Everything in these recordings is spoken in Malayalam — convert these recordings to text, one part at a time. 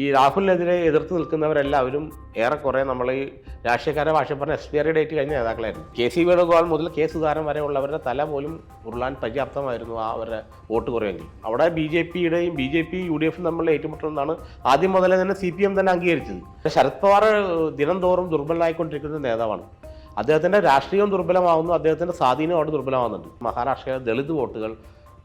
ഈ രാഹുലിനെതിരെ എതിർത്ത് നിൽക്കുന്നവരെല്ലാവരും ഏറെക്കുറെ നമ്മൾ ഈ രാഷ്ട്രീയക്കാരെ ഭാഷ പറഞ്ഞ എക്സ്പയറി ഡേറ്റ് കഴിഞ്ഞ നേതാക്കളായിരുന്നു. കെ സി വേണുഗോപാൽ മുതൽ കെ സുധാരൻ വരെ ഉള്ളവരുടെ തല പോലും ഉരുളാൻ പര്യാപ്തമായിരുന്നു ആ അവരുടെ വോട്ട് കുറവെങ്കിൽ അവിടെ ബി ജെ പിയുടെയും B J P U D എഫും തമ്മിലുള്ള ഏറ്റുമുട്ടുന്നതാണ് ആദ്യം മുതലേ തന്നെ സി പി എം തന്നെ അംഗീകരിച്ചത്. ശരത് പവാർ ദിനം തോറും ദുർബലനായിക്കൊണ്ടിരിക്കുന്ന നേതാവാണ്. അദ്ദേഹത്തിന്റെ രാഷ്ട്രീയം ദുർബലമാവുന്നു അദ്ദേഹത്തിന്റെ സ്വാധീനം അവിടെ ദുർബലമാവുന്നുണ്ട്. മഹാരാഷ്ട്രയിലെ ദളിത് വോട്ടുകൾ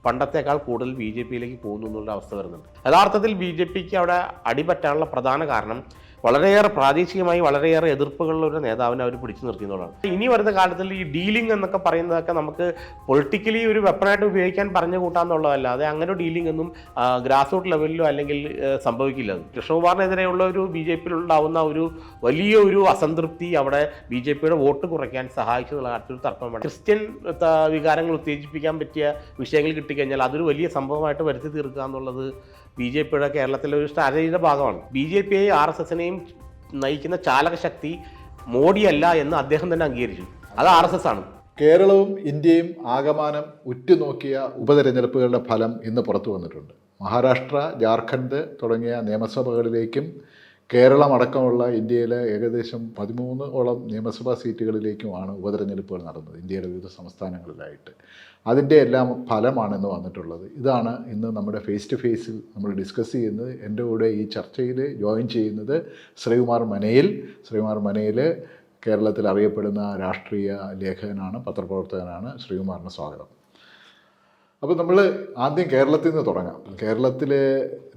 പണ്ടത്തേക്കാൾ കൂടുതൽ ബി ജെ പിയിലേക്ക് പോകുന്നു എന്നുള്ള അവസ്ഥ വരുന്നുണ്ട്. യഥാർത്ഥത്തിൽ ബി ജെ പിക്ക് അവിടെ അടിപറ്റാനുള്ള പ്രധാന കാരണം വളരെയേറെ പ്രാദേശികമായി വളരെയേറെ എതിർപ്പുകളുള്ള ഒരു നേതാവിനെ അവർ പിടിച്ചു നിർത്തിയതോടാണ് ഇനി വരുന്ന കാലത്തിൽ ഈ ഡീലിംഗ് എന്നൊക്കെ പറയുന്നതൊക്കെ നമുക്ക് പൊളിറ്റിക്കലി ഒരു വെപ്പണായിട്ട് ഉപയോഗിക്കാൻ പറഞ്ഞു കൂട്ടാന്നുള്ളതല്ലാതെ അങ്ങനെ ഡീലിംഗ് ഒന്നും ഗ്രാസ് റൂട്ട് ലെവലിലോ അല്ലെങ്കിൽ സംഭവിക്കില്ല. കൃഷ്ണകുമാറിനെതിരെയുള്ള ഒരു ബി ജെ പിയിലുണ്ടാവുന്ന ഒരു വലിയ ഒരു അസംതൃപ്തി അവിടെ ബി ജെ പിയുടെ വോട്ട് കുറയ്ക്കാൻ സഹായിച്ചു അടുത്തൊരു തർക്കമാണ് ക്രിസ്ത്യൻ വികാരങ്ങൾ ഉത്തേജിപ്പിക്കാൻ പറ്റിയ വിഷയങ്ങൾ കിട്ടിക്കഴിഞ്ഞാൽ അതൊരു വലിയ സംഭവമായിട്ട് വരുത്തി തീർക്കുക എന്നുള്ളത് ബി ജെ പിയുടെ കേരളത്തിലെ ഒരു സ്ട്രാറ്റജിയുടെ ഭാഗമാണ്. ബി ജെ പിയെയും ആർ എസ് എസിനെയും നയിക്കുന്ന ചാലകശക്തി മോഡിയല്ല എന്ന് അദ്ദേഹം തന്നെ അംഗീകരിച്ചു. അത് ആർ എസ് എസ് ആണ്. കേരളവും ഇന്ത്യയും ആകമാനം ഉറ്റുനോക്കിയ ഉപതെരഞ്ഞെടുപ്പുകളുടെ ഫലം ഇന്ന് പുറത്തു വന്നിട്ടുണ്ട്. മഹാരാഷ്ട്ര ജാർഖണ്ഡ് തുടങ്ങിയ നിയമസഭകളിലേക്കും കേരളമടക്കമുള്ള ഇന്ത്യയിലെ ഏകദേശം പതിമൂന്നോളം നിയമസഭാ സീറ്റുകളിലേക്കുമാണ് ഉപതെരഞ്ഞെടുപ്പുകൾ നടന്നത് ഇന്ത്യയുടെ വിവിധ സംസ്ഥാനങ്ങളിലായിട്ട്. അതിന്റെ എല്ലാം ഫലമാണ് ഇന്ന് വന്നിട്ടുള്ളത്. ഇതാണ് ഇന്ന് നമ്മുടെ ഫേസ് ടു ഫേസിൽ നമ്മൾ ഡിസ്കസ് ചെയ്യുന്നത്. എന്റെ കൂടെ ഈ ചർച്ചയിൽ ജോയിൻ ചെയ്യുന്നത് ശ്രീകുമാർ മനയിൽ. ശ്രീകുമാർ മനയിൽ കേരളത്തിൽ അറിയപ്പെടുന്ന രാഷ്ട്രീയ ലേഖകനാണ് പത്രപ്രവർത്തകനാണ് ശ്രീകുമാറിന് സ്വാഗതം. അപ്പോൾ നമ്മൾ ആദ്യം കേരളത്തിൽ നിന്ന് തുടങ്ങാം. കേരളത്തിലെ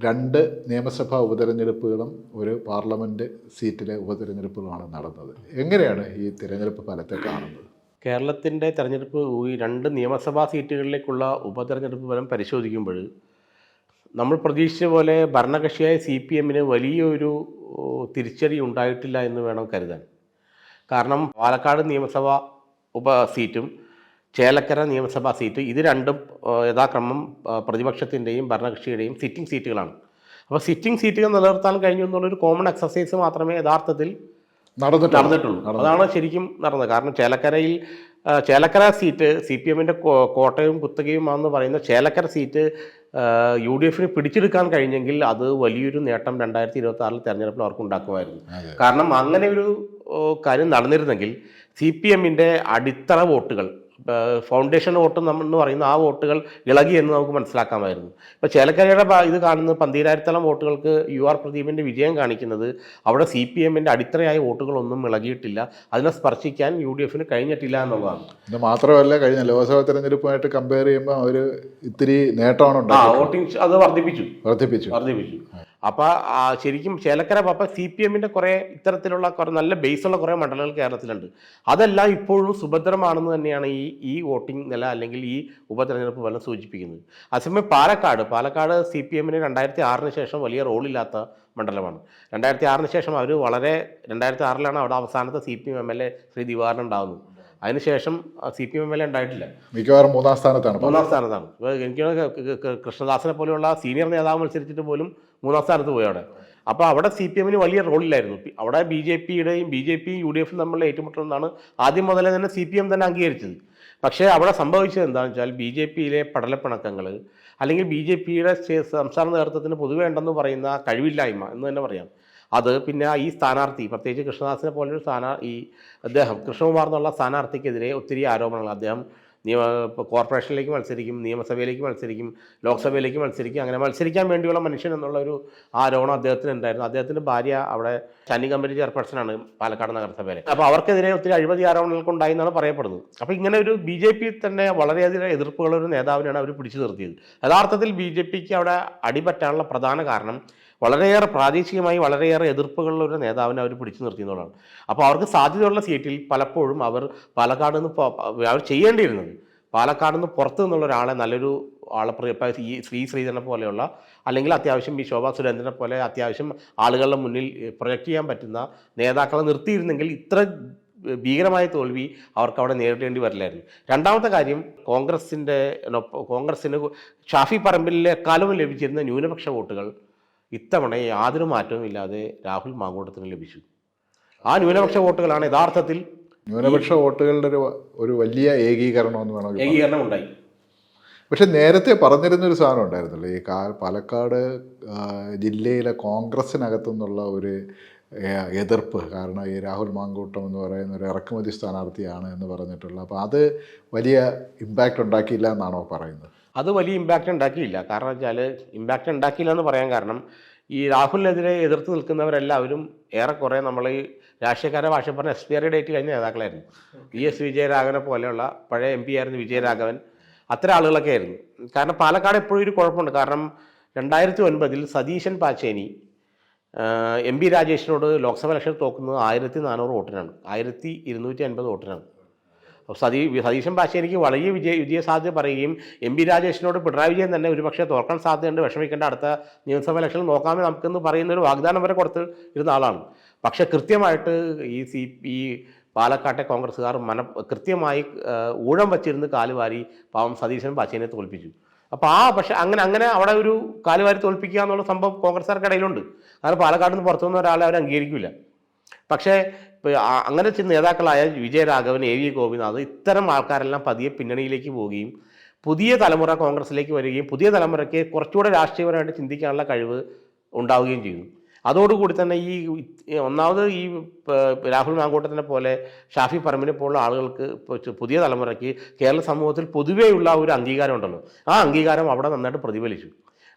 രണ്ട് നിയമസഭാ ഉപതെരഞ്ഞെടുപ്പുകളും ഒരു പാർലമെന്റ് സീറ്റിലെ ഉപതെരഞ്ഞെടുപ്പുകളാണ് നടന്നത്. എങ്ങനെയാണ് ഈ തിരഞ്ഞെടുപ്പ് ഫലത്തെ കാണുന്നത്? കേരളത്തിന്റെ തെരഞ്ഞെടുപ്പ് ഈ രണ്ട് നിയമസഭാ സീറ്റുകളിലേക്കുള്ള ഉപതെരഞ്ഞെടുപ്പ് ഫലം പരിശോധിക്കുമ്പോൾ നമ്മൾ പ്രതീക്ഷിച്ച പോലെ ഭരണകക്ഷിയായ സി പി എമ്മിന് വലിയൊരു തിരിച്ചടി ഉണ്ടായിട്ടില്ല എന്ന് വേണം കരുതാൻ. കാരണം പാലക്കാട് നിയമസഭാ ഉപ സീറ്റും ചേലക്കര നിയമസഭാ സീറ്റ് ഇത് രണ്ടും യഥാക്രമം പ്രതിപക്ഷത്തിന്റെയും ഭരണകക്ഷിയുടെയും സിറ്റിംഗ് സീറ്റുകളാണ്. അപ്പോൾ സിറ്റിംഗ് സീറ്റുകൾ നിലനിർത്താൻ കഴിഞ്ഞു എന്നുള്ളൊരു കോമൺ എക്സസൈസ് മാത്രമേ യഥാർത്ഥത്തിൽ നടന്നിട്ടുള്ളൂ. അതാണ് ശരിക്കും നടന്നത്. കാരണം ചേലക്കരയിൽ ചേലക്കര സീറ്റ് സി പി എമ്മിന്റെ കോട്ടയും കുത്തകയുമാണെന്ന് പറയുന്ന ചേലക്കര സീറ്റ് യു ഡി എഫിന് പിടിച്ചെടുക്കാൻ കഴിഞ്ഞെങ്കിൽ അത് വലിയൊരു നേട്ടം രണ്ടായിരത്തി ഇരുപത്തി ആറിൽ തെരഞ്ഞെടുപ്പിൽ അവർക്ക് ഉണ്ടാക്കുമായിരുന്നു. കാരണം അങ്ങനെ ഒരു കാര്യം നടന്നിരുന്നെങ്കിൽ സി പി എമ്മിന്റെ അടിത്തറ വോട്ടുകൾ ഫൗണ്ടേഷൻ വോട്ട് നമ്മൾ എന്ന് പറയുന്ന ആ വോട്ടുകൾ ഇളകി എന്ന് നമുക്ക് മനസ്സിലാക്കാമായിരുന്നു. ഇപ്പോൾ ചേലക്കരയുടെ ഇത് കാണുന്നത് പന്തീരായിരത്തോളം വോട്ടുകൾക്ക് യു ആർ പ്രദീപിന്റെ വിജയം കാണിക്കുന്നത് അവിടെ സി പി എമ്മിന്റെ അടിത്തറയായ വോട്ടുകളൊന്നും ഇളകിയിട്ടില്ല. അതിനെ സ്പർശിക്കാൻ യു ഡി എഫിന് കഴിഞ്ഞിട്ടില്ല എന്നുള്ളതാണ്. ഇത് മാത്രമല്ല കഴിഞ്ഞ ലോക്സഭാ തെരഞ്ഞെടുപ്പുമായിട്ട് കമ്പയർ ചെയ്യുമ്പോൾ അവർ ഇത്തിരി നേട്ടമാണ് വോട്ടിംഗ് അത് വർദ്ധിപ്പിച്ചു. വർദ്ധിപ്പിച്ചു. വർദ്ധിപ്പിച്ചു. അപ്പൊ ആ, ശരിക്കും ചേലക്കര പാപ്പ സി പി എമ്മിന്റെ കുറെ ഇത്തരത്തിലുള്ള കുറെ നല്ല ബേസ് ഉള്ള കുറെ മണ്ഡലങ്ങൾ കേരളത്തിലുണ്ട്. അതെല്ലാം ഇപ്പോഴും സുഭദ്രമാണെന്ന് തന്നെയാണ് ഈ ഈ വോട്ടിംഗ് നില അല്ലെങ്കിൽ ഈ ഉപതെരഞ്ഞെടുപ്പ് ഫലം സൂചിപ്പിക്കുന്നത്. അതേസമയം പാലക്കാട് പാലക്കാട് സി പി എമ്മിന് രണ്ടായിരത്തി ആറിന് ശേഷം വലിയ റോളില്ലാത്ത മണ്ഡലമാണ്. രണ്ടായിരത്തി ആറിന് ശേഷം അവർ വളരെ രണ്ടായിരത്തി ആറിലാണ് അവിടെ അവസാനത്തെ C P M M L A Shri Divaran ഉണ്ടാകുന്നത് അതിനുശേഷം C P M L A ഉണ്ടായിട്ടില്ല. മിക്കവാറും മൂന്നാം സ്ഥാനത്താണ്. മൂന്നാം സ്ഥാനത്താണ്. എനിക്ക് കൃഷ്ണദാസിനെ പോലെയുള്ള സീനിയർ നേതാവ് മത്സരിച്ചിട്ട് പോലും മൂന്നാം സ്ഥാനത്ത് പോയി അവിടെ. അപ്പോൾ അവിടെ സി പി എമ്മിന് വലിയ റോളില്ലായിരുന്നു. അവിടെ ബി ജെ പിയുടെയും B J P U D എഫും തമ്മിലുള്ള ഏറ്റുമുട്ടലെന്നാണ് ആദ്യം മുതലേ തന്നെ സി പി എം തന്നെ അംഗീകരിച്ചത്. പക്ഷേ അവിടെ സംഭവിച്ചത് എന്താണെന്ന് വെച്ചാൽ ബി ജെ പിയിലെ പടലപ്പിണക്കങ്ങൾ അല്ലെങ്കിൽ ബി ജെ പിയുടെ സംസ്ഥാന നേതൃത്വത്തിന് പൊതുവേ ഉണ്ടെന്ന് പറയുന്ന കഴിവില്ലായ്മ എന്ന് തന്നെ പറയാം. അത് പിന്നെ ഈ സ്ഥാനാർത്ഥി പ്രത്യേകിച്ച് കൃഷ്ണദാസിനെ പോലൊരു സ്ഥാനാ ഈ അദ്ദേഹം കൃഷ്ണകുമാർ എന്നുള്ള സ്ഥാനാർത്ഥിക്കെതിരെ ഒത്തിരി ആരോപണങ്ങൾ. അദ്ദേഹം നിയമ കോർപ്പറേഷനിലേക്ക് മത്സരിക്കും നിയമസഭയിലേക്ക് മത്സരിക്കും ലോക്സഭയിലേക്ക് മത്സരിക്കും അങ്ങനെ മത്സരിക്കാൻ വേണ്ടിയുള്ള മനുഷ്യൻ എന്നുള്ള ഒരു ആരോപണം അദ്ദേഹത്തിന് ഉണ്ടായിരുന്നു. അദ്ദേഹത്തിന്റെ ഭാര്യ അവിടെ സ്റ്റാൻഡിംഗ് കമ്പനി ചെയർപേഴ്സണാണ് പാലക്കാട് നഗരസഭയിലെ. അപ്പോൾ അവർക്കെതിരെ ഒത്തിരി അഴിമതി ആരോപണങ്ങൾക്ക് ഉണ്ടായി എന്നാണ് പറയപ്പെടുന്നത്. അപ്പോൾ ഇങ്ങനെ ഒരു ബി ജെ പി തന്നെ വളരെയധികം എതിർപ്പുകളൊരു ഒരു നേതാവിനെയാണ് അവർ പിടിച്ചു നിർത്തിയത്. യഥാർത്ഥത്തിൽ ബി ജെ പിക്ക് അവിടെ അടിപറ്റാനുള്ള പ്രധാന കാരണം വളരെയേറെ പ്രാദേശികമായി വളരെയേറെ എതിർപ്പുകളുള്ള ഒരു നേതാവിനെ അവർ പിടിച്ചു നിർത്തിയെന്നുള്ളതാണ്. അപ്പോൾ അവർക്ക് സാധ്യതയുള്ള സീറ്റിൽ പലപ്പോഴും അവർ പാലക്കാട് നിന്ന് അവർ ചെയ്യേണ്ടിയിരുന്നത്. പാലക്കാട് നിന്ന് പുറത്തു നിന്നുള്ള ഒരാളെ നല്ലൊരു ആളെ പ്രി- ഈ ശ്രീ ശ്രീധരനെ പോലെയുള്ള അല്ലെങ്കിൽ അത്യാവശ്യം ഈ ശോഭാ സുരേന്ദ്രനെ പോലെ അത്യാവശ്യം ആളുകളുടെ മുന്നിൽ പ്രൊജക്റ്റ് ചെയ്യാൻ പറ്റുന്ന നേതാക്കളെ നിർത്തിയിരുന്നെങ്കിൽ ഇത്ര ഭീകരമായ തോൽവി അവർക്ക് അവിടെ നേരിടേണ്ടി വരില്ലായിരുന്നു. രണ്ടാമത്തെ കാര്യം കോൺഗ്രസിന്റെ കോൺഗ്രസിന് ഷാഫി പറമ്പിലെക്കാലവും ലഭിച്ചിരുന്ന ന്യൂനപക്ഷ വോട്ടുകൾ ഇത്തവണ യാതൊരു മാറ്റവും ഇല്ലാതെ രാഹുൽ മാങ്കൂട്ടത്തിന് ലഭിച്ചു. ആ ന്യൂനപക്ഷ വോട്ടുകളാണ് യഥാർത്ഥത്തിൽ ന്യൂനപക്ഷ വോട്ടുകളുടെ ഒരു ഒരു വലിയ ഏകീകരണം എന്ന് വേണമെങ്കിൽ. ഏകീകരണം ഉണ്ടായി. പക്ഷെ നേരത്തെ പറഞ്ഞിരുന്നൊരു സാധനം ഉണ്ടായിരുന്നല്ലോ ഈ കാ പാലക്കാട് ജില്ലയിലെ കോൺഗ്രസിനകത്തു നിന്നുള്ള ഒരു എതിർപ്പ്. കാരണം ഈ രാഹുൽ മാങ്കൂട്ടം എന്ന് പറയുന്ന ഒരു ഇറക്കുമതി സ്ഥാനാർത്ഥിയാണ് എന്ന് പറഞ്ഞിട്ടുള്ള. അപ്പോൾ അത് വലിയ ഇമ്പാക്റ്റ് ഉണ്ടാക്കിയില്ല എന്നാണോ പറയുന്നത്? അത് വലിയ ഇമ്പാക്റ്റ് ഉണ്ടാക്കിയില്ല. കാരണം വെച്ചാൽ ഇമ്പാക്റ്റ് ഉണ്ടാക്കിയില്ല എന്ന് പറയാൻ കാരണം ഈ രാഹുലിനെതിരെ എതിർത്ത് നിൽക്കുന്നവരെല്ലാവരും ഏറെക്കുറെ നമ്മൾ ഈ രാഷ്ട്രീയക്കാരെ ഭാഷ പറഞ്ഞ എക്സ്പയറി ഡേറ്റ് കഴിഞ്ഞ നേതാക്കളായിരുന്നു. വി എസ് വിജയരാഘവനെ പോലെയുള്ള പഴയ എം പി ആയിരുന്നു വിജയരാഘവൻ. അത്തരം ആളുകളൊക്കെ ആയിരുന്നു. കാരണം പാലക്കാട് എപ്പോഴും ഒരു കുഴപ്പമുണ്ട്. കാരണം രണ്ടായിരത്തി ഒൻപതിൽ സതീശൻ പാച്ചേനി എം പി രാജേഷിനോട് ലോക്സഭ ഇലക്ഷൻ തോക്കുന്നത് ആയിരത്തി നാനൂറ് വോട്ടിനാണ്. ആയിരത്തി ഇരുന്നൂറ്റി അൻപത് വോട്ടിനാണ്. സതീ സതീശൻ എനിക്ക് വലിയ വിജയ വിജയ സാധ്യത പറയുകയും എം പി രാജേഷിനോട് പിണറായി വിജയൻ തന്നെ ഒരുപക്ഷെ തോർക്കാൻ സാധ്യതയുണ്ട് വിഷമിക്കേണ്ട അടുത്ത നിയമസഭ ഇലക്ഷനിൽ നോക്കാമേ നമുക്കെന്ന് പറയുന്ന ഒരു വാഗ്ദാനം വരെ കൊടുത്ത് ഇരുന്ന ആളാണ്. പക്ഷേ കൃത്യമായിട്ട് ഈ സി ഈ പാലക്കാട്ടെ കോൺഗ്രസ്സുകാർ മന കൃത്യമായി ഊഴം വച്ചിരുന്ന് കാലുവാരി പാവം സതീശൻ പാച്ചേനെ തോൽപ്പിച്ചു. അപ്പോൾ ആ പക്ഷെ അങ്ങനെ അങ്ങനെ അവിടെ ഒരു കാലുവാരി തോൽപ്പിക്കുക എന്നുള്ള സംഭവം കോൺഗ്രസ്സുകാർക്കിടയിലുണ്ട്. കാരണം പാലക്കാട് നിന്ന് പുറത്തു നിന്ന് ഒരാളെ അവർ അംഗീകരിക്കില്ല പക്ഷേ ഇപ്പോൾ അങ്ങനെ ചില നേതാക്കളായ വിജയരാഘവൻ എ വി ഗോപിനാഥ് ഇത്തരം ആൾക്കാരെല്ലാം പതിയെ പിന്നണിയിലേക്ക് പോവുകയും പുതിയ തലമുറ കോൺഗ്രസിലേക്ക് വരികയും പുതിയ തലമുറയ്ക്ക് കുറച്ചുകൂടെ രാഷ്ട്രീയപരമായിട്ട് ചിന്തിക്കാനുള്ള കഴിവ് ഉണ്ടാവുകയും ചെയ്തു. അതോടുകൂടി തന്നെ ഈ ഒന്നാമത് ഈ രാഹുൽ മാങ്കൂട്ടത്തിനെ പോലെ ഷാഫി പറമ്പിനെ പോലുള്ള ആളുകൾക്ക് പുതിയ തലമുറയ്ക്ക് കേരള സമൂഹത്തിൽ പൊതുവെയുള്ള ഒരു അംഗീകാരം ഉണ്ടല്ലോ ആ അംഗീകാരം അവിടെ നന്നായിട്ട് പ്രതിഫലിച്ചു.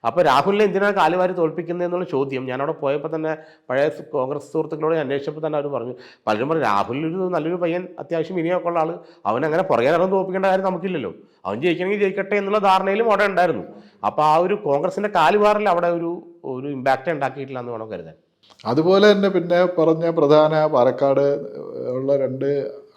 അപ്പോൾ രാഹുലിനെ എന്തിനാണ് കാലുവാരി തോൽപ്പിക്കുന്നത് എന്നുള്ള ചോദ്യം ഞാൻ അവിടെ പോയപ്പോൾ തന്നെ പഴയ കോൺഗ്രസ് സുഹൃത്തുക്കളോട് അന്വേഷിച്ചപ്പോൾ തന്നെ അവർ പറഞ്ഞു. പലരും പറഞ്ഞു രാഹുലിനൊരു നല്ലൊരു പയ്യൻ അത്യാവശ്യം ഇനിയൊക്കെ ഉള്ള ആൾ അവൻ അങ്ങനെ പുറകെ നടന്ന് തോൽപ്പിക്കേണ്ട കാര്യം നമുക്കില്ലല്ലോ. അവൻ ജയിക്കണമെങ്കിൽ ജയിക്കട്ടെ എന്നുള്ള ധാരണയിലും അവിടെ ഉണ്ടായിരുന്നു. അപ്പോൾ ആ ഒരു കോൺഗ്രസിന്റെ കാലുവാറിൽ അവിടെ ഒരു ഒരു ഇമ്പാക്റ്റ് ഉണ്ടാക്കിയിട്ടില്ല എന്ന് വേണം കരുതാൻ. അതുപോലെ തന്നെ പിന്നെ പറഞ്ഞ പ്രധാന പാലക്കാട് ഉള്ള രണ്ട്